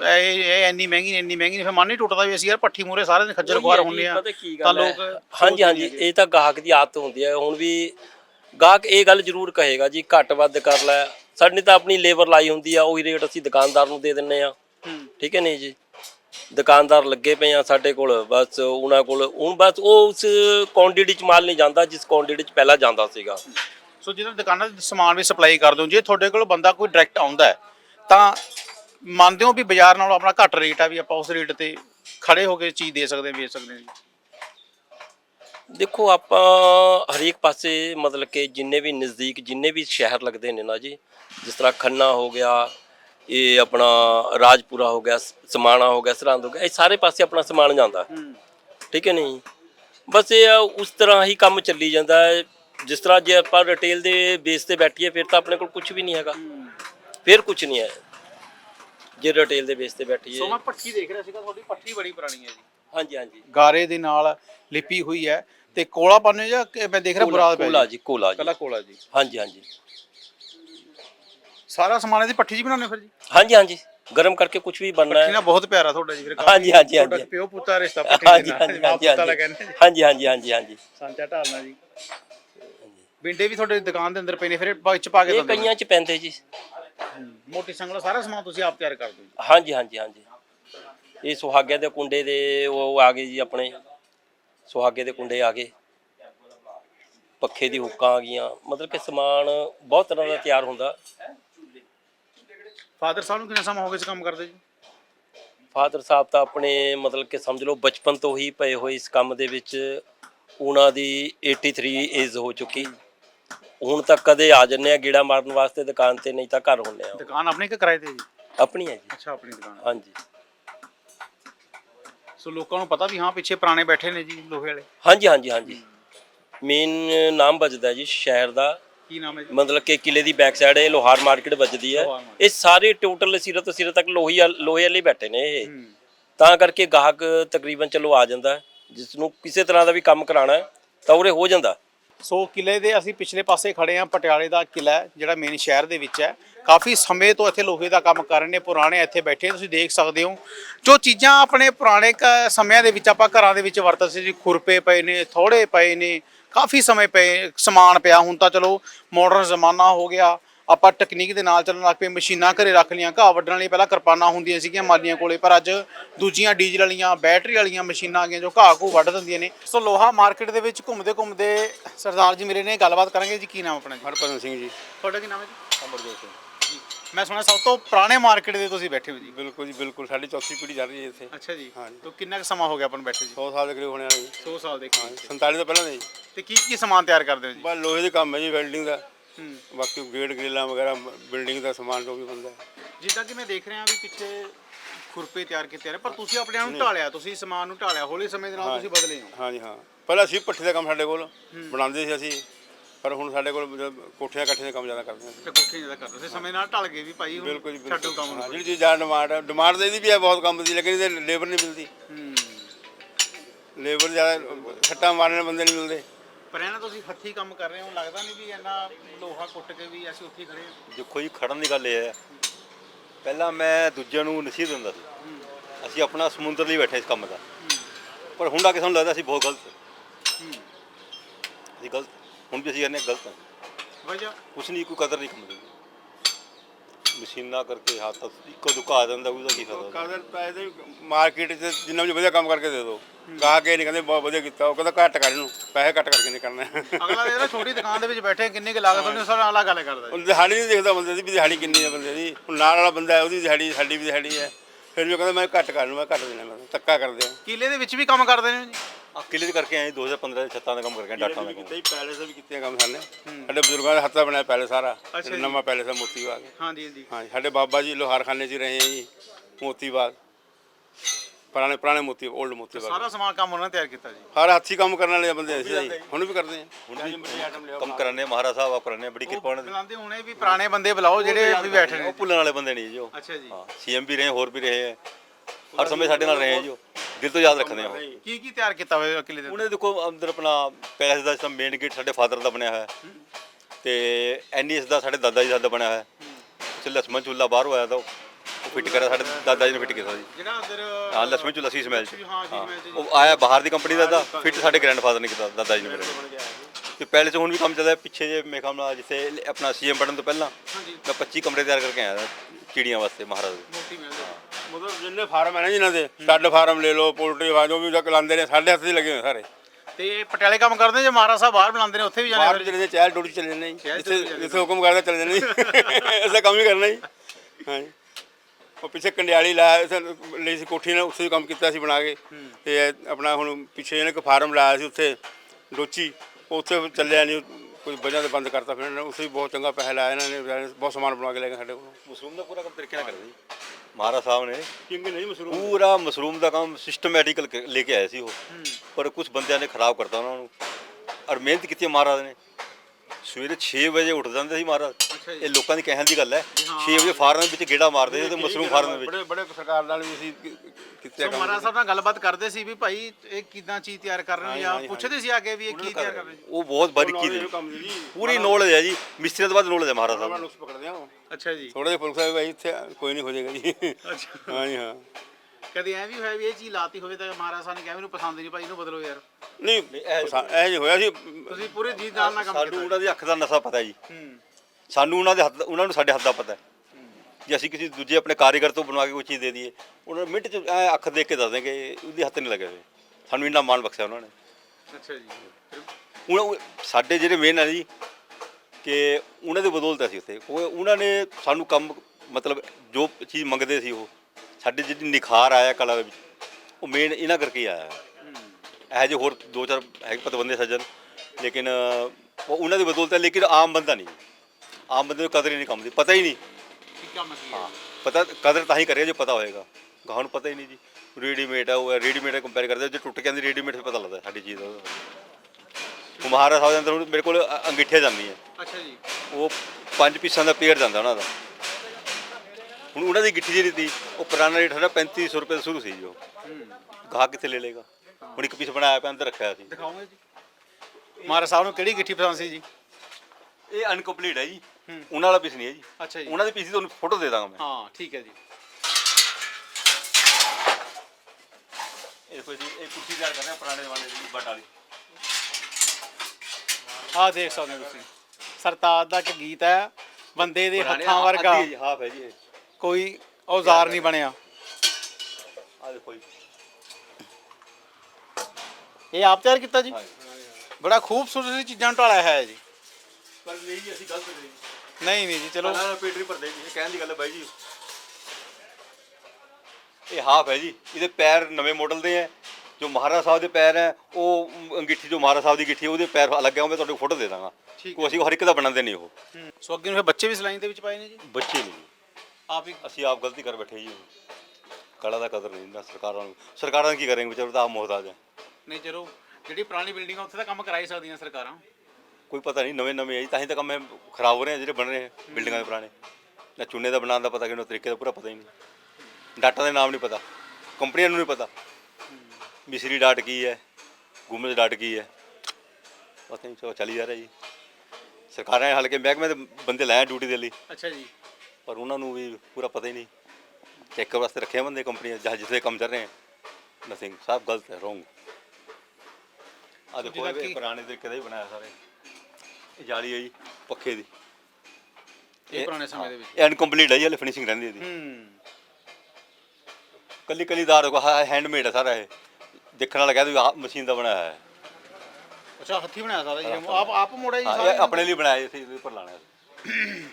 ਇਹ ਇਹ ਇੰਨੀ ਮਹਿੰਗੀ ਨੇ ਇੰਨੀ ਮਹਿੰਗੀ ਨੇ ਫਿਰ ਮਨ ਨਹੀਂ ਟੁੱਟਦਾ ਵੀ ਅਸੀਂ ਯਾਰ ਪੱਠੀ ਮੂਰੇ ਸਾਰੇ ਦਿਨ ਖੱਜਲ ਖੁਆਰ ਹੁੰਨੇ ਆ। ਤਾਂ ਲੋਕ ਹਾਂਜੀ ਹਾਂਜੀ ਇਹ ਤਾਂ ਗਾਹਕ ਦੀ ਆਦਤ ਹੁੰਦੀ ਹੈ। ਹੁਣ ਵੀ ਗਾਹਕ ਇਹ ਗੱਲ ਜ਼ਰੂਰ ਕਹੇਗਾ ਜੀ ਘੱਟ ਵੱਧ ਕਰ ਲੈ। ਸਾਡੀ ਤਾਂ ਆਪਣੀ ਲੇਬਰ ਲਾਈ ਹੁੰਦੀ ਆ ਉਹੀ ਰੇਟ ਅਸੀਂ ਦੁਕਾਨਦਾਰ ਨੂੰ ਦੇ ਦਿੰਨੇ ਆ। ਠੀਕ ਹੈ ਨਹੀਂ ਜੀ? ਦੁਕਾਨਦਾਰ ਲੱਗੇ ਪਏ ਆ ਸਾਡੇ ਕੋਲ ਬਸ ਉਹਨਾਂ ਕੋਲ ਹੁਣ ਬਸ ਉਹ ਉਸ ਕੁਆਂਟੀਟੀ ਚ ਮਾਲ ਨਹੀਂ ਜਾਂਦਾ ਜਿਸ ਕੁਆਂਟੀਟੀ ਚ ਪਹਿਲਾਂ ਜਾਂਦਾ ਸੀਗਾ। ਸੋ ਜਦੋਂ ਦੁਕਾਨਾਂ ਤੇ ਸਮਾਨ ਵੀ ਸਪਲਾਈ ਕਰਦੇ ਹੋ ਜੇ ਤੁਹਾਡੇ ਕੋਲ ਬੰਦਾ ਕੋਈ ਡਾਇਰੈਕਟ ਆਉਂਦਾ ਹੈ ਤਾਂ ਮੰਨਦੇ ਹੋ ਵੀ ਬਾਜ਼ਾਰ ਨਾਲੋਂ ਆਪਣਾ ਘੱਟ ਰੇਟ ਆ ਵੀ ਆਪਾਂ ਉਸ ਰੇਟ ਤੇ ਖੜੇ ਹੋ ਕੇ ਚੀਜ਼ ਦੇ ਸਕਦੇ ਹਾਂ ਵੇਚ ਸਕਦੇ ਹਾਂ ਜੀ? ਦੇਖੋ ਆਪਾਂ ਹਰੇਕ ਪਾਸੇ ਮਤਲਬ ਕਿ ਜਿੰਨੇ ਵੀ ਨਜ਼ਦੀਕ ਜਿੰਨੇ ਵੀ ਸ਼ਹਿਰ ਲੱਗਦੇ ਨੇ ਨਾ ਜੀ ਜਿਸ ਤਰ੍ਹਾਂ ਖੰਨਾ ਹੋ ਗਿਆ ਇਹ ਆਪਣਾ ਰਾਜਪੁਰਾ ਹੋ ਗਿਆ ਸਮਾਣਾ ਹੋ ਗਿਆ ਸਰਹੰਦ ਹੋ ਗਿਆ ਇਹ ਸਾਰੇ ਪਾਸੇ ਆਪਣਾ ਸਮਾਨ ਜਾਂਦਾ। ਠੀਕ ਹੈ ਨਹੀਂ? ਬਸ ਇਹ ਆ, ਉਸ ਤਰ੍ਹਾਂ ਹੀ ਕੰਮ ਚੱਲੀ ਜਾਂਦਾ ਹੈ। ਜਿਸ ਤਰ੍ਹਾਂ ਜੇ ਆਪਾਂ ਰਿਟੇਲ ਦੇ ਬੇਸ ਤੇ ਬੈਠੀਏ ਫਿਰ ਤਾਂ ਆਪਣੇ ਕੋਲ ਕੁਝ ਵੀ ਨਹੀਂ ਹੈਗਾ। ਫਿਰ ਕੁਝ ਨਹੀਂ ਹੈ। ਜੇ ਰਿਟੇਲ ਦੇ ਬੇਸ ਤੇ ਬੈਠੀਏ। ਸੋ ਮੈਂ ਪੱਠੀ ਦੇਖ ਰਿਹਾ ਸੀਗਾ ਤੁਹਾਡੀ ਪੱਠੀ ਬੜੀ ਪੁਰਾਣੀ ਹੈ ਜੀ। ਹਾਂਜੀ ਹਾਂਜੀ। ਗਾਰੇ ਦੇ ਨਾਲ ਲਿਪੀ ਹੋਈ ਹੈ ਤੇ ਕੋਲਾ ਪਾਣੇ ਜਾਂ ਕਿ ਮੈਂ ਦੇਖ ਰਿਹਾ ਬੁਰਾਦ ਕੋਲਾ ਜੀ ਕੋਲਾ ਜੀ। ਕਲਾ ਕੋਲਾ ਜੀ। ਹਾਂਜੀ ਹਾਂਜੀ। ਸਾਰਾ ਸਮਾਨ ਇਹਦੀ ਪੱਠੀ ਜੀ ਬਣਾਉਂਦੇ ਫਿਰ ਜੀ? ਹਾਂਜੀ ਹਾਂਜੀ। ਗਰਮ ਕਰਕੇ ਕੁਝ ਵੀ ਬਣਨਾ ਪੱਠੀ ਹੈ ਨਾਲ ਬਹੁਤ ਪਿਆਰਾ ਤੁਹਾਡਾ ਜੀ ਫਿਰ ਹਾਂਜੀ, ਹਾਂਜੀ, ਤੁਹਾਡਾ ਹਾਂਜੀ। ਪਿਓ ਪੁੱਤਾ ਰਿਸ਼ਤਾ ਪੱਠੀ ਹਾਂਜੀ ਦੇ ਨਾਲ। ਹਾਂਜੀ ਮਾਂ ਹਾਂਜੀ। ਪੁੱਤਾ ਹਾਂਜੀ ਹਾਂਜੀ ਹਾਂਜੀ ਹਾਂਜੀ। ਸਾਂਚਾ ਢਾਲਣਾ ਜੀ। ਬਿੰਡੇ ਵੀ ਤੁਹਾਡੇ ਦੁਕਾਨ ਦੇ ਅੰਦਰ ਪਏ ਨੇ ਫਿਰ ਵਿੱਚ ਪਾ ਕੇ ਇਹ ਦਿੰਦੇ ਹੋ? ਕਈਆਂ ਚ ਪੈਂਦੇ ਜੀ। ਮੋਟੀ ਸੰਗਲਾ ਸਾਰਾ ਸਮਾਨ ਤੁਸੀਂ ਆਪ ਤਿਆਰ ਕਰਦੇ ਹੋ ਹਾਂਜੀ ਹਾਂਜੀ ਹਾਂਜੀ। ਇਹ ਸੁਹਾਗੇ ਦੇ ਕੁੰਡੇ ਦੇ ਉਹ ਆ ਗਏ ਜੀ ਆਪਣੇ। ਸੁਹਾਗੇ ਦੇ ਕੁੰਡੇ ਆ ਗਏ। ਪੱਖੇ ਦੀ ਹੁੱਕਾਂ ਆ ਗਈਆਂ। ਮਤਲਬ ਕਿ ਸਮਾਨ ਬਹੁਤ ਤਰ੍ਹਾਂ ਦਾ ਤਿਆਰ ਹੁੰਦਾ। ਫਾਦਰ ਸਾਹਿਬ ਨੂੰ ਕਿੰਨਾ ਸਮਾਂ ਹੋ ਗਿਆ ਇਸ ਕੰਮ ਕਰਦੇ ਜੀ? ਫਾਦਰ ਸਾਹਿਬ ਤਾਂ ਆਪਣੇ ਮਤਲਬ ਕਿ ਸਮਝ ਲਓ ਬਚਪਨ ਤੋਂ ਹੀ ਪਏ ਹੋਏ ਇਸ ਕੰਮ ਦੇ ਵਿੱਚ। ਉਹਨਾਂ ਦੀ 83 ਏਜ ਹੋ ਚੁੱਕੀ। ਹੁਣ ਤੱਕ ਕਦੇ ਆ ਜੰਨੇ ਆ ਗੇੜਾ ਮਾਰਨ ਵਾਸਤੇ ਦੁਕਾਨ ਤੇ ਨਹੀਂ ਤਾਂ ਘਰ ਹੁੰਨੇ ਆ ਦੁਕਾਨ ਆਪਣੀ ਕਿ ਕਿਰਾਏ ਤੇ ਜੀ? ਆਪਣੀ ਹੈ ਜੀ। ਅੱਛਾ ਆਪਣੀ ਦੁਕਾਨ। ਹਾਂਜੀ। ਸੋ ਲੋਕਾਂ ਨੂੰ ਪਤਾ ਵੀ ਹਾਂ ਪਿੱਛੇ ਪੁਰਾਣੇ ਬੈਠੇ ਨੇ ਜੀ ਲੋਹੇ ਵਾਲੇ। ਹਾਂਜੀ ਹਾਂਜੀ ਹਾਂਜੀ। ਮੇਨ ਨਾਮ ਵੱਜਦਾ ਜੀ ਸ਼ਹਿਰ ਦਾ। ਕੀ ਨਾਮ ਹੈ ਜੀ? ਮਤਲਬ ਕਿ ਕਿਲੇ ਦੀ ਬੈਕ ਸਾਈਡ ਇਹ ਲੋਹਾਰ ਮਾਰਕੀਟ ਵੱਜਦੀ ਹੈ। ਲੋਹਾਰ market। ਇਹ ਸਾਰੇ ਟੋਟਲ ਸਿਰੇ ਤੋਂ ਸਿਰੇ ਤੱਕ ਲੋਹੀ ਵਾਲ- ਲੋਹੇ ਵਾਲੇ ਬੈਠੇ ਨੇ ਇਹ। ਹੂੰ। ਤਾਂ ਕਰਕੇ ਗਾਹਕ ਤਕਰੀਬਨ ਚਲੋ ਆ ਜਾਂਦਾ। ਹੈ। ਜਿਸ ਨੂੰ ਕਿਸੇ ਤਰ੍ਹਾਂ ਦਾ ਵੀ ਕੰਮ ਕਰਾਉਣਾ ਹੈ, ਤਾਂ ਉਰੇ ਹੋ ਜਾਂਦਾ। ਸੋ ਕਿਲੇ ਦੇ ਅਸੀਂ ਪਿਛਲੇ ਪਾਸੇ ਖੜੇ ਆ ਪਟਿਆਲੇ ਦਾ ਕਿਲਾ ਜਿਹੜਾ ਮੇਨ ਸ਼ਹਿਰ ਦੇ ਵਿੱਚ ਹੈ। ਕਾਫੀ ਸਮੇਂ ਤੋਂ ਇੱਥੇ ਲੋਹੇ ਦਾ ਕੰਮ ਕਰ ਰਹੇ ਨੇ, ਪੁਰਾਣੇ ਇੱਥੇ ਬੈਠੇ ਤੁਸੀਂ ਦੇਖ ਸਕਦੇ ਹੋ। ਜੋ ਚੀਜ਼ਾਂ ਆਪਣੇ ਪੁਰਾਣੇ ਕ- ਸਮਿਆਂ ਦੇ ਵਿੱਚ ਆਪਾਂ ਘਰਾਂ ਦੇ ਵਿੱਚ ਵਰਤਦੇ ਸੀ, ਜੀ ਖੁਰਪੇ ਪਏ ਨੇ, ਥੋੜੇ ਪਏ ਨੇ, ਕਾਫੀ ਸਮੇਂ ਪਏ, ਸਮਾਨ ਪਿਆ ਹੁਣ ਤਾਂ ਚਲੋ ਮਾਡਰਨ ਜ਼ਮਾਨਾ ਹੋ ਗਿਆ। ਆਪਾਂ ਟੈਕਨੀਕ ਦੇ ਨਾਲ ਚੱਲਣ ਲੱਗ ਪਏ ਮਸ਼ੀਨਾਂ ਘਰੇ ਰੱਖ ਲਈਆਂ ਘਾਹ ਵੱਢਣ ਲਈ ਪਹਿਲਾਂ ਕਿਰਪਾਨਾਂ ਹੁੰਦੀਆਂ ਸੀਗੀਆਂ ਮਾਲੀਆਂ ਕੋਲੇ ਪਰ ਅੱਜ ਦੂਜੀਆਂ ਡੀਜ਼ਲ ਵਾਲੀਆਂ ਬੈਟਰੀ ਵਾਲੀਆਂ ਮਸ਼ੀਨਾਂ ਆ ਗਈਆਂ ਜੋ ਘਾਹ ਘੂ ਵੱਢ ਦਿੰਦੀਆਂ ਨੇ। ਸੋ ਲੋਹਾ ਮਾਰਕੀਟ ਦੇ ਵਿੱਚ ਘੁੰਮਦੇ ਘੁੰਮਦੇ ਸਰਦਾਰ ਜੀ ਮੇਰੇ ਨੇ ਗੱਲਬਾਤ ਕਰਾਂਗੇ ਜੀ ਕੀ ਨਾਮ ਆਪਣਾ ਜੀ? ਹਰਪ੍ਰੀਤ ਸਿੰਘ ਜੀ। ਤੁਹਾਡਾ ਕੀ ਨਾਮ ਹੈ ਜੀ? ਅਮਰਜੋਤ ਸਿੰਘ ਜੀ। ਮੈਂ ਸੁਣਿਆ ਸਭ ਤੋਂ ਪੁਰਾਣੇ ਮਾਰਕੀਟ ਦੇ ਤੁਸੀਂ ਬੈਠੇ ਹੋ ਜੀ। ਬਿਲਕੁਲ ਜੀ ਬਿਲਕੁਲ। ਸਾਡੀ ਚੌਥੀ ਪੀੜ੍ਹੀ ਚੱਲ ਰਹੀ ਹੈ ਇੱਥੇ। ਅੱਛਾ ਜੀ। ਹਾਂਜੀ। ਤਾਂ ਕਿੰਨਾ ਕੁ ਸਮਾਂ ਹੋ ਗਿਆ ਆਪਾਂ ਨੂੰ ਬੈਠੇ ਜੀ? 100 ਸਾਲ ਦੇ ਕਰੀਬ ਹੋਣੇ ਵਾਲੇ ਜੀ। 100 ਸਾਲ ਦੇ ਕਰੀਬ। 47 ਤੋਂ ਪਹਿਲਾਂ ਦੇ ਜੀ। ਤੇ ਕੀ ਕੀ ਸਮਾਨ ਤਿਆਰ ਕਰਦੇ ਹੋ ਜੀ? ਬਸ ਲੋਹੇ ਦੇ ਕੰਮ ਹੈ ਜੀ ਵੈਲਡਿੰਗ ਦਾ। ਹੂੰ ਬਾਕੀ ਗੇਟ ਗ੍ਰਿਲਾਂ ਵਗੈਰਾ ਬਿਲਡਿੰਗ ਦਾ ਸਮਾਨ ਜੋ ਵੀ ਬੰਦਾ ਜਿੱਦਾਂ ਕਿ ਮੈਂ ਦੇਖ ਰਿਹਾ ਵੀ ਪਿੱਛੇ ਖੁਰਪੇ ਤਿਆਰ ਕੀਤੇ ਨੇ ਪਰ ਤੁਸੀਂ ਆਪਣੇ ਆਪ ਨੂੰ ਢਾਲਿਆ ਤੁਸੀਂ ਸਮਾਨ ਨੂੰ ਢਾਲਿਆ ਹੌਲੀ ਸਮੇਂ ਦੇ ਨਾਲ ਤੁਸੀਂ ਬਦਲੇ ਹੋ। ਹਾਂਜੀ ਹਾਂ। ਪਹਿਲਾਂ ਸੀ ਪੱਠੇ ਦਾ ਕੰਮ ਸਾਡੇ ਕੋਲ ਬਣਾਉਂਦੇ ਸੀ ਅਸੀਂ ਪਰ ਹੁਣ ਸਾਡੇ ਕੋਲ ਕੋਠੀਆਂ ਕੱਠੀਆਂ ਦਾ ਕੰਮ ਜ਼ਿਆਦਾ ਕਰਦੇ ਹਾਂ। ਤੇ ਕੋਠੇ ਜ਼ਿਆਦਾ ਕਰਦੇ ਤੁਸੀਂ ਸਮੇਂ ਨਾਲ ਢਲ ਗਏ ਵੀ ਭਾਈ ਹੁਣ ਬਿਲਕੁਲ ਛੱਡੋ ਕੰਮ ਨੂੰ। ਜਿਹੜੀ ਚੀਜ਼ ਜ਼ਿਆਦਾ ਡਿਮਾਂਡ ਹੈ ਡਿਮਾਂਡ ਇਹਦੀ ਵੀ ਹੈ ਬਹੁਤ ਕੰਮ ਦੀ ਲੇਕਿਨ ਇਹਦੇ ਲੇਬਰ ਨਹੀਂ ਮਿਲਦੀ। ਹੂੰ। ਲੇਬਰ ਜ਼ਿਆਦਾ ਛੱਟਾਂ ਮਾਰਨ ਬੰਦੇ ਨਹੀਂ ਮਿਲਦੇ। ਪਰ ਇਹਨਾਂ ਤੁਸੀਂ ਹੱਥੀ ਕੰਮ ਕਰ ਰਹੇ ਹੋ ਲੱਗਦਾ ਨਹੀਂ ਵੀ ਇੰਨਾ ਲੋਹਾ ਕੁੱਟ ਕੇ ਵੀ ਅਸੀਂ ਉੱਥੇ ਹੀ ਖੜੇ ਹਾਂ। ਦੇਖੋ ਜੀ ਖੜਨ ਦੀ ਗੱਲ ਇਹ ਹੈ। ਪਹਿਲਾਂ ਮੈਂ ਦੂਜਿਆਂ ਨੂੰ ਨਸੀਹਤ ਦਿੰਦਾ ਸੀ। ਅਸੀਂ ਆਪਣਾ ਸਮੁੰਦਰ ਲਈ ਬੈਠੇ ਇਸ ਕੰਮ ਦਾ। ਪਰ ਹੁਣ ਆ ਕੇ ਸਾਨੂੰ ਲੱਗਦਾ ਅਸੀਂ ਬਹੁਤ ਗਲਤ ਹੂੰ। ਅਸੀਂ ਗਲਤ ਹੁਣ ਵੀ ਅਸੀਂ ਕਹਿੰਦੇ ਹਾਂ ਗਲਤ ਹਾਂ। ਵਜ੍ਹਾ ਕੁਛ ਨਹੀਂ ਕੋਈ ਕਦਰ ਨਹੀਂ ਕੰਮ ਦੀ ਮਸ਼ੀਨਾਂ ਕਰਕੇ ਹੱਥ ਇੱਕੋ ਦੁੱਕਾ ਜਾਂਦਾ ਉਹਦਾ ਕੀ ਫਾਇਦਾ? ਕਾਦਰ ਪੈਸੇ ਮਾਰਕੀਟ 'ਚ ਜਿੰਨਾ ਵੀ ਵਧੀਆ ਕੰਮ ਕਰਕੇ ਦੇ ਦਿਓ। ਗਾਹ ਕੇ ਨਹੀਂ ਕਹਿੰਦੇ ਬਹੁਤ ਵਧੀਆ ਕੀਤਾ ਉਹ ਕਹਿੰਦਾ ਘੱਟ ਕਰ ਇਹਨੂੰ ਪੈਸੇ ਘੱਟ ਕਰਕੇ ਨਹੀਂ ਕਰਨਾ। ਅਗਲਾ ਨਾ ਛੋਟੀ ਦੁਕਾਨ ਦੇ ਵਿੱਚ ਬੈਠੇ ਕਿੰਨੀ ਕੁ ਲਾਗਤ ਉਹਨੇ ਸਾਰਾ ਅਲੱਗ ਗੱਲ ਕਰਦਾ ਉਹ ਦਿਹਾੜੀ ਨਹੀਂ ਦੇਖਦਾ ਬੰਦੇ ਦੀ ਵੀ ਦਿਹਾੜੀ ਕਿੰਨੀ ਹੈ ਬੰਦੇ ਦੀ। ਹੁਣ ਨਾਲ ਵਾਲਾ ਬੰਦਾ ਹੈ ਉਹਦੀ ਦਿਹਾੜੀ ਸਾਡੀ ਵੀ ਦਿਹਾੜੀ ਹੈ। ਫਿਰ ਵੀ ਉਹ ਕਹਿੰਦਾ ਮੈਂ ਘੱਟ ਕਰ ਲੂੰ ਮੈਂ ਘੱਟ ਦੇਣਾ ਮੈਂ ਧੱਕਾ ਕਰਦੇ ਆ ਕਿਲੇ ਦੇ ਵਿੱਚ ਵੀ ਕੰਮ ਕਰਦੇ ਨੇ ਜੀ। ਕਿਲੇ ਦੇ ਕਰਕੇ ਆਏ 2015 ਦੇ ਛੱਤਾਂ ਦਾ ਕੰਮ ਕਰਕੇ ਆਏ, ਡਾਟਾ ਦਾ ਕੰਮ। ਕੀਤਾ ਹੀ ਪੈਲੇਸ ਵੀ ਕੀਤੇ ਕੰਮ ਸਾਨੇ ਸਾਡੇ ਬਜ਼ੁਰਗਾਂ ਦੇ ਹੱਥਾਂ ਬਣਾਇਆ ਪੈਲੇਸ ਸਾਰਾ ਅੱਛਾ ਜੀ। ਨਵਾਂ ਪੈਲੇਸ ਹੈ ਮੋਤੀ ਬਾਗ ਹਾਂਜੀ ਹਾਂਜੀ ਹਾਂਜੀ ਸਾਡੇ ਬਾਬਾ ਜੀ ਲੋਹਾਰਖਾਨੇ 'ਚ ਹੀ ਰਹੇ ਆ ਜੀ ਮੋਤੀ ਬਾਗ ਪੁਰਾਣੇ ਪੁਰਾਣੇ ਮੋਤੀ 올ਡ ਮੋਤੀ ਬਾਗ ਸਾਰਾ ਸਮਾਨ ਕੰਮ ਉਹਨਾਂ ਨੇ ਤਿਆਰ ਕੀਤਾ ਜੀ। ਹਰ ਹੱਥੀ ਕੰਮ ਕਰਨ ਵਾਲੇ ਬੰਦੇ ਅਸੀਂ। ਜੀ। ਹੁਣ ਵੀ ਕਰਦੇ ਆ। ਹੁਣ ਵੀ ਕੰਮ ਕਰਾਨੇ ਮਹਾਰਾਜ ਸਾਹਿਬ ਆ ਕਰਾਨੇ ਬੜੀ ਕਿਰਪਾ ਉਹਨਾਂ ਦੀ। ਬੁਲਾਉਂਦੇ ਹੁਣੇ ਵੀ ਪੁਰਾਣੇ ਬੰਦੇ ਬੁਲਾਓ ਜਿਹੜੇ ਵੀ ਬੈਠੇ ਨੇ। ਉਹ ਭੁੱਲਣ ਵਾਲੇ ਬੰਦੇ ਨਹੀਂ ਜੀ ਉਹ। ਅੱਛਾ ਜੀ। ਹਾਂ ਸੀਐਮ ਵੀ ਰਹੇ ਹੋਰ ਵੀ ਰਹੇ ਹੈ ਹਰ ਸਮੇਂ ਸਾਡੇ ਨਾਲ ਰਹੇ ਹੈ ਜੀ ਦਿਲ ਤੋਂ ਯਾਦ ਰੱਖਦੇ ਆ ਉਹ। ਕੀ ਕੀ ਤਿਆਰ ਕੀਤਾ ਹੋਇਆ ਕਿਲੇ ਦੇ ਉਹਨੇ ਦੇਖੋ ਅੰਦਰ ਆਪਣਾ ਪੈਲਸ ਦਾ ਸਿਸਟਮ ਮੇਨ ਗੇਟ ਸਾਡੇ ਫਾਦਰ ਦਾ ਬਣਿਆ ਹੋਇਆ। ਤੇ ਐਨਐਸ ਦਾ ਸਾਡੇ ਦਾਦਾ ਜੀ ਸਾਡਾ ਬਣਿਆ ਹੋਇਆ। ਤੇ ਲਛਮਣ ਚੁੱਲਾ ਬਾਹਰੋਂ ਆਇਆ ਤਾਂ ਉਹ ਫਿੱਟ ਕਰਿਆ ਸਾਡੇ ਦਾਦਾ ਜੀ ਨੇ ਫਿੱਟ ਕੀਤਾ ਜੀ ਜਿਹੜਾ ਅੰਦਰ ਹਾਂ ਲਛਮਣ ਚੁੱਲਾ ਸੀ ਸਮੈਲ ਚ। ਉਹ ਆਇਆ ਬਾਹਰ ਦੀ ਕੰਪਨੀ ਦਾ ਤਾਂ ਫਿੱਟ ਸਾਡੇ ਗ੍ਰੈਂਡਫਾਦਰ ਨੇ ਕੀਤਾ ਦਾਦਾ ਜੀ ਨੇ ਮੇਰੇ ਤੇ ਪਹਿਲੇ ਚ ਹੁਣ ਵੀ ਕੰਮ ਚੱਲਦਾ ਪਿੱਛੇ ਜੇ ਮੇਰੇ ਖਿਆਲ ਨਾਲ ਜਿੱਥੇ ਆਪਣਾ ਸੀਐਮ ਬਣਨ ਤੋਂ ਪਹਿਲਾਂ ਮੈਂ 25 ਕਮਰੇ ਤਿਆਰ ਕਰਕੇ ਆਇਆ ਚਿੜੀਆਂ ਵਾਸਤੇ ਮਹਾਰਾਜ ਦੇ। ਮਤਲਬ ਜਿੰਨੇ ਫਾਰਮ ਹੈ ਨਾ ਜਿਨ੍ਹਾਂ ਦੇ ਸਟੱਡ ਫਾਰਮ ਲੈ ਲਓ ਪੋਲਟਰੀ ਫਾਰਮ ਜੋ ਵੀ ਜੱਕ ਲਾਉਂਦੇ ਨੇ ਸਾਡੇ ਹੱਥ 'ਚ ਲੱਗੇ ਹੋਏ ਸਾਰੇ। ਤੇ ਇਹ ਪਟਿਆਲੇ ਕੰਮ ਕਰਦੇ ਜੇ ਮਹਾਰਾਜ ਸਾਹਿਬ ਬਾਹਰ ਬੁਲਾਉਂਦੇ ਨੇ ਉੱਥੇ ਵੀ ਜਾਣੇ ਬਾਹਰ ਜਿਹੜੇ ਚਹਿਲ ਡੋੜੀ ਚੱਲੇ ਨੇ ਜੀ। ਚਹਿਲ ਜਿੱਥੇ ਡੋਲੀ ਜਿੱਥੇ ਹੁਕਮ ਕਰਦਾ ਚੱਲੇ ਨੇ ਐਸਾ ਕੰਮ ਹੀ ਕਰਨਾ ਜੀ। ਹਾਂਜੀ ਉਹ ਪਿੱਛੇ ਕੰਡਿਆਲੀ ਲਾਇਆ ਲਈ ਸੀ ਕੋਠੀ ਨੇ ਉੱਥੇ ਵੀ ਕੰਮ ਕੀਤਾ ਸੀ ਬਣਾ ਕੇ। ਤੇ ਇਹ ਆਪਣਾ ਹੁਣ ਪਿੱਛੇ ਇਹਨੇ ਇੱਕ ਫਾਰਮ ਲਾਇਆ ਸੀ ਉੱਥੇ ਡੋਚੀ। ਉੱਥੇ ਚੱਲਿਆ ਨਹੀਂ ਕੋਈ ਵਜ੍ਹਾ ਤੇ ਬੰਦ ਕਰਤਾ ਫਿਰ ਇਹਨਾਂ ਨੇ। ਉੱਥੇ ਵੀ ਬਹੁਤ ਚੰਗਾ ਪੈਸਾ ਲਾਇਆ ਇਹਨਾਂ ਨੇ ਬਹੁਤ ਸਮਾਨ ਬਣਾ ਕੇ ਲੈ ਗਏ ਸਾਡੇ ਕੋਲੋਂ। ਮਸ਼ਰੂਮ ਦਾ ਪੂਰਾ ਕੰਮ ਤਰੀਕੇ ਨਾਲ ਕਰਦੇ ਜੀ ਮਹਾਰਾਜ ਸਾਹਿਬ ਨੇ ਕਿੰਗੇ ਨਹੀਂ ਮਸਰੂਮ ਪੂਰਾ ਮਸ਼ਰੂਮ ਦਾ ਕੰਮ ਸਿਸਟਮੈਟਿਕਲ ਲੈ ਕੇ ਆਏ ਸੀ ਉਹ। ਪਰ ਕੁਝ ਬੰਦਿਆਂ ਨੇ ਖਰਾਬ ਕਰਤਾ ਉਹਨਾਂ ਨੂੰ। ਔਰ ਮਿਹਨਤ ਕੀਤੀ ਮਹਾਰਾਜ ਨੇ। ਸਵੇਰੇ 6 ਵਜੇ ਉੱਠ ਜਾਂਦੇ ਸੀ ਮਹਾਰਾਜ। ਇਹ ਲੋਕਾਂ ਦੀ ਕਹਿਣ ਦੀ ਗੱਲ ਹੈ 6 ਵਜੇ ਫਾਰਮ ਵਿੱਚ ਗੇੜਾ ਮਾਰਦੇ ਸੀ ਤੇ ਮਸ਼ਰੂਮ ਫਾਰਮ ਵਿੱਚ। ਬੜੇ ਬੜੇ ਸਰਕਾਰ ਨਾਲ ਵੀ ਅਸੀਂ ਕੀ- ਕੀਤੇ ਸੋ ਕੰਮ ਮਹਾਰਾਜ ਸਾਹਿਬ ਨਾਲ ਗੱਲਬਾਤ ਕਰਦੇ ਸੀ ਵੀ ਭਾਈ ਇਹ ਕਿਦਾਂ ਚੀਜ਼ ਤਿਆਰ ਕਰ ਰਹੇ ਹਾਂਜੀ, ਪੁੱਛਦੇ ਸੀ ਅੱਗੇ ਵੀ ਇਹ ਕੀ ਤਿਆਰ ਕਰ ਰਹੇ ਉਹ ਬਹੁਤ ਬਾਰੀਕੀ ਦੀ ਪੂਰੀ ਨੌਲੇਜ ਹੈ ਜੀ ਮਿਸਤਰੀ ਤੋਂ ਬਾਅਦ ਨੌਲੇਜ ਹੈ ਮਹਾਰਾਜ ਸਾਹਿਬ ਨੂੰ ਪਕੜਦੇ ਆ ਅੱਛਾ ਜੀ। ਥੋੜੇ ਜਿਹੇ ਪੁਲਿਸ ਸਾਹਿਬ ਭਾਈ ਇੱਥੇ ਕੋਈ ਨਹੀਂ ਹੋ ਜਾਏਗਾ ਜੀ। ਅੱਛਾ। ਹਾਂ ਜੀ ਹਾਂ। ਕਦੇ ਐ ਵੀ ਹੋਇਆ ਵੀ ਇਹ ਚੀਜ਼ ਲਾਤੀ ਹੋਵੇ ਤਾਂ ਮਹਾਰਾਜ ਸਾਹਿਬ ਨੇ ਕਿਹਾ ਮੈਨੂੰ ਪਸੰਦ ਨਹੀਂ ਭਾਈ ਇਹਨੂੰ ਬਦਲੋ ਯਾਰ। ਨਹੀਂ ਇਹ ਜੀ ਹੋਇਆ ਸੀ। ਤੁਸੀਂ ਪੂਰੇ ਜੀ ਨਾਲ ਨਾਲ ਕੰਮ ਸਾਨੂੰ ਕੀਤਾ। ਉਹਨਾਂ ਦੀ ਅੱਖ ਦਾ ਨਸ਼ਾ ਪਤਾ ਜੀ। ਹੂੰ। ਸਾਨੂੰ ਉਹਨਾਂ ਦੇ ਹੱਥ ਉਹਨਾਂ ਨੂੰ ਸਾਡੇ ਹੱਥ ਦਾ ਪਤਾ ਹੈ। ਜੇ ਅਸੀਂ ਕਿਸੇ ਦੂਜੇ ਆਪਣੇ ਕਾਰੀਗਰ ਤੋਂ ਬਣਵਾ ਕੇ ਕੋਈ ਚੀਜ਼ ਦੇ ਦਈਏ ਉਹਨਾਂ ਨੂੰ ਮਿੰਟ ਚ ਐਂ ਅੱਖ ਦੇਖ ਕੇ ਦੱਸ ਦੇਣਗੇ ਉਹਦੀ ਹੱਥ ਨਹੀਂ ਲੱਗੇ ਹੋਏ। ਸਾਨੂੰ ਇੰਨਾ ਮਾਣ ਬਖਸ਼ਿਆ ਉਹਨਾਂ ਨੇ। ਅੱਛਾ ਜੀ। ਉਹਨਾਂ ਉਹ- ਸਾਡੇ ਜਿਹੜੇ ਮੇਨ ਹੈ ਜੀ ਕਿ ਉਹਨਾਂ ਦੇ ਬਦੌਲਤ ਅਸੀਂ ਉੱਥੇ। ਉਹ ਉਹਨਾਂ ਨੇ ਸਾਨੂੰ ਕੰਮ ਮਤਲਬ ਜੋ ਚੀਜ਼ ਮੰਗਦੇ ਸੀ ਉਹ। ਸਾਡੇ ਜਿਹੜੀ ਨਿਖਾਰ ਆਇਆ ਕਲਾ ਦੇ ਵਿੱਚ ਉਹ ਮੇਨ ਇਹਨਾਂ ਕਰਕੇ ਹੀ ਆਇਆ ਇਹੋ ਜਿਹੇ ਹੋਰ ਦੋ ਚਾਰ ਹੈ ਪਤਵੰਦੇ ਸੱਜਣ ਲੇਕਿਨ ਉਹ ਉਹਨਾਂ ਦੀ ਬਦੌਲਤ ਹੈ ਲੇਕਿਨ ਆਮ ਬੰਦਾ ਨਹੀਂ। ਆਮ ਬੰਦੇ ਨੂੰ ਕਦਰ ਹੀ ਨਹੀਂ ਕੰਮ ਦੀ ਪਤਾ ਹੀ ਨਹੀਂ। ਕੀ ਕੰਮ ਕੀ ਹੈ? ਹਾਂ ਪਤਾ ਕਦਰ ਤਾਂ ਹੀ ਕਰਿਆ ਜੇ ਪਤਾ ਹੋਏਗਾ। ਗਾਹਾਂ ਨੂੰ ਪਤਾ ਹੀ ਨਹੀਂ ਜੀ। ਰੈਡੀਮੇਡ ਆ ਉਹ ਰੈਡੀਮੇਡ ਕੰਪੇਅਰ ਕਰਦੇ ਜੇ ਟੁੱਟ ਕੇ ਆਂਦੀ ਰੈਡੀਮੇਡ ਫਿਰ ਪਤਾ ਲੱਗਦਾ ਸਾਡੀ ਚੀਜ਼ ਦਾ। ਮਹਾਰਾਜ ਸਾਹਿਬ ਦੇ ਅੰਦਰ ਮੇਰੇ ਕੋਲ ਅ- ਅੰਗੀਠੀਆਂ ਜਾਂਦੀਆਂ ਅੱਛਾ ਜੀ। ਉਹ ਪੰਜ ਪੀਸਾਂ ਦਾ ਪੇਅਰ ਜਾਂਦਾ ਉਹਨਾਂ ਦਾ। ਹੁਣ ਉਹਨਾਂ ਦੀ ਗਿੱਠੀ ਜਿਹੜੀ ਸੀ ਉਹ ਪੁਰਾਣਾ ਰੇਟ ਸਾਡਾ 3500 ਰੁਪਏ ਤੋਂ ਸ਼ੁਰੂ ਸੀ ਜੋ ਗਾਹਕ ਕਿੱਥੇ ਲੈ ਲੇਗਾ ਹੁਣ ਇੱਕ ਪੀਸ ਬਣਾਇਆ ਪਿਆ ਅੰਦਰ ਰੱਖਿਆ ਸੀ। ਦਿਖਾਓਗੇ ਜੀ? ਮਹਾਰਾਜ ਸਾਹਿਬ ਨੂੰ ਕਿਹੜੀ ਗਿੱਠੀ ਪਸੰਦ ਸੀ ਜੀ? ਇਹ ਅਨਕੰਪਲੀਟ ਹੈ ਜੀ। ਉਹਨਾਂ ਵਾਲਾ ਪੀਸ ਨਹੀਂ ਹੈ ਜੀ। ਅੱਛਾ ਜੀ। ਉਹਨਾਂ ਦੀ ਪੀਸ ਦੀ ਤੁਹਾਨੂੰ ਫੋਟੋ ਦੇ ਦਾਂਗਾ ਮੈਂ। ਹਾਂ ਠੀਕ ਹੈ ਜੀ। ਇਹ ਕੋਈ ਜੀ ਇਹ ਕੁਰਸੀ ਤਿਆਰ ਕਰ ਰਹੇ ਹਾਂ ਪੁਰਾਣੇ ਜ਼ਮਾਨੇ ਦੀ ਬਟ ਵਾਲੀ। ਆਹ ਦੇਖ ਸਕਦੇ ਹੋ ਤੁਸੀਂ। ਸਰਤਾਜ ਦਾ ਇੱਕ ਗੀਤ ਹੈ ਬੰਦੇ ਦੇ ਪੁਰਾਣੇ ਹੱਥਾਂ ਵਰਗਾ। ਜੀ, ਹਾਫ ਹੈ ਜੀ ਇਹ। ਕੋਈ ਔਜ਼ਾਰ ਨਹੀਂ ਬਣਿਆ। ਆ ਦੇਖੋ ਜੀ। ਇਹ ਆਪ ਤਿਆਰ ਕੀਤਾ ਜੀ? ਬੜਾ ਖੂਬਸੂਰਤ ਚੀਜ਼ਾਂ ਨੂੰ ਢਾਲਿਆ ਹੈ ਜੀ। ਪਰ ਨਹੀਂ ਜੀ ਅਸੀਂ ਗਲਤ ਨਹੀਂ ਨਹੀਂ ਨਹੀਂ ਜੀ ਚਲੋ। ਚਲੋ ਪੇਟ ਨਹੀਂ ਭਰਦੇ ਜੀ ਕਹਿਣ ਦੀ ਗੱਲ ਹੈ ਬਾਈ ਜੀ। ਇਹ ਹਾਫ ਹੈ ਜੀ ਇਹਦੇ ਪੈਰ ਨਵੇਂ ਮਾਡਲ ਦੇ ਹੈ। ਜੋ ਮਹਾਰਾਜ ਸਾਹਿਬ ਦੇ ਪੈਰ ਹੈ ਉਹ ਅੰਗੀਠੀ ਜੋ ਮਹਾਰਾਜ ਸਾਹਿਬ ਦੀ ਗਿੱਠੀ ਉਹਦੇ ਪੈਰ ਅਲੱਗ ਹੈ ਉਹ ਮੈਂ ਤੁਹਾਨੂੰ ਫੋਟੋ ਦੇ ਦਾਂਗਾ। ਠੀਕ ਕੋ ਅਸੀਂ ਹਰ ਇੱਕ ਦਾ ਬਣਾਉਂਦੇ ਨਹੀਂ ਉਹ। ਸੋ ਅੱਗੇ ਨੂੰ ਫਿਰ ਬੱਚੇ ਵੀ ਸਲਾਈਨ ਦੇ ਵਿੱਚ ਪਾਏ ਨੇ ਜੀ? ਬੱਚੇ ਨਹੀਂ। ਆਪ ਹੀ ਅਸੀਂ ਆਪ ਗਲਤੀ ਕਰ ਬੈਠੇ ਜੀ ਕਲਾ ਦਾ ਕਦਰ ਨਹੀਂ ਨਾ ਸਰਕਾਰਾਂ ਨੂੰ। ਸਰਕਾਰਾਂ ਕੀ ਕਰਨਗੇ ਵਿਚਾਰੇ ਤਾਂ ਆਪ ਮੁਹਤਾਜ ਹੈ। ਨਹੀਂ ਚਲੋ ਜਿਹੜੀ ਪੁਰਾਣੀ ਬਿਲਡਿੰਗ ਆ ਉੱਥੇ ਤਾਂ ਕੰਮ ਕਰਾ ਹੀ ਸਕਦੀਆਂ ਸਰਕਾਰਾਂ। ਕੋਈ ਪਤਾ ਨਹੀਂ ਨਵੇਂ ਨਵੇਂ ਜੀ ਤਾਂ ਹੀ ਤਾਂ ਕੰਮ ਇਹ ਖਰਾਬ ਹੋ ਰਹੇ ਆ ਜਿਹੜੇ ਬਣ ਰਹੇ ਆ ਬਿਲਡਿੰਗਾਂ ਦੇ ਪੁਰਾਣੇ। ਨਾ ਚੂਨੇ ਦਾ ਬਣਾਉਣ ਦਾ ਪਤਾ ਕਿਹਨੂੰ ਤਰੀਕੇ ਦਾ ਪੂਰਾ ਪਤਾ ਹੀ ਨਹੀਂ। ਡਾਟਾ ਦੇ ਨਾਮ ਨਹੀਂ ਪਤਾ ਕੰਪਨੀਆਂ ਨੂੰ ਨਹੀਂ ਪਤਾ। ਮਿਸਰੀ ਡਾਟ ਕੀ ਹੈ ਗੁੰਮਜ ਡਾਟ ਕੀ ਹੈ। ਪਤਾ ਨਹੀਂ ਚਲੋ ਚੱਲੀ ਜਾ ਰਿਹਾ ਜੀ। ਸਰਕਾਰਾਂ ਨੇ ਹਲਕੇ ਮਹਿਕਮੇ ਦੇ ਬੰਦੇ ਲਾਏ ਆ ਡਿਊਟੀ ਦੇ ਲਈ। ਅੱਛਾ ਜੀ। ਪਰ ਉਹਨਾਂ ਨੂੰ ਵੀ ਪੂਰਾ ਪਤਾ ਹੀ ਨਹੀਂ। ਚੈੱਕ ਵਾਸਤੇ ਰੱਖੇ ਬੰਦੇ ਕੰਪਨੀਆਂ ਜਹਾਂ ਜਿੱਥੇ ਕੰਮ ਚੱਲ ਰਹੇ ਹੈ ਨਥਿੰਗ ਸਭ ਗਲਤ ਹੈ ਰੋਂਗ ਆ ਦੇਖੋ ਇਹ ਪੁਰਾਣੇ ਤਰੀਕੇ ਦਾ ਹੀ ਬਣਾਇਆ ਸਾਰੇ। ਇਹ ਜਾਲੀ ਹੈ ਜੀ ਪੱਖੇ ਦੀ। ਇਹ ਪੁਰਾਣੇ ਸਮੇਂ ਦੇ ਵਿੱਚ। ਇਹ ਅਨਕੰਪਲੀਟ ਹੈ ਜੀ ਹਲੇ ਫਿਨਿਸ਼ਿੰਗ ਰਹਿੰਦੀ ਇਹਦੀ। ਹੂੰ। ਕੱਲੀ ਕੱਲੀ ਦਾਰ ਕੋ ਹੈਂਡਮੇਡ ਹੈ ਸਾਰਾ ਇਹ। ਦੇਖਣ ਵਾਲਾ ਕਹਿੰਦਾ ਆਹ ਮਸ਼ੀਨ ਦਾ ਬਣਾਇਆ ਹੈ ਅੱਛਾ ਹੱਥੀ ਬਣਾਇਆ ਸਾਰਾ ਜੀ ਆਪ ਆਪ ਮੋੜਿਆ ਜੀ ਸਾਰਾ? ਆਪਣੇ ਲਈ ਬਣਾਇਆ ਸੀ ਉੱਪਰ ਲਾਣਾ ਸੀ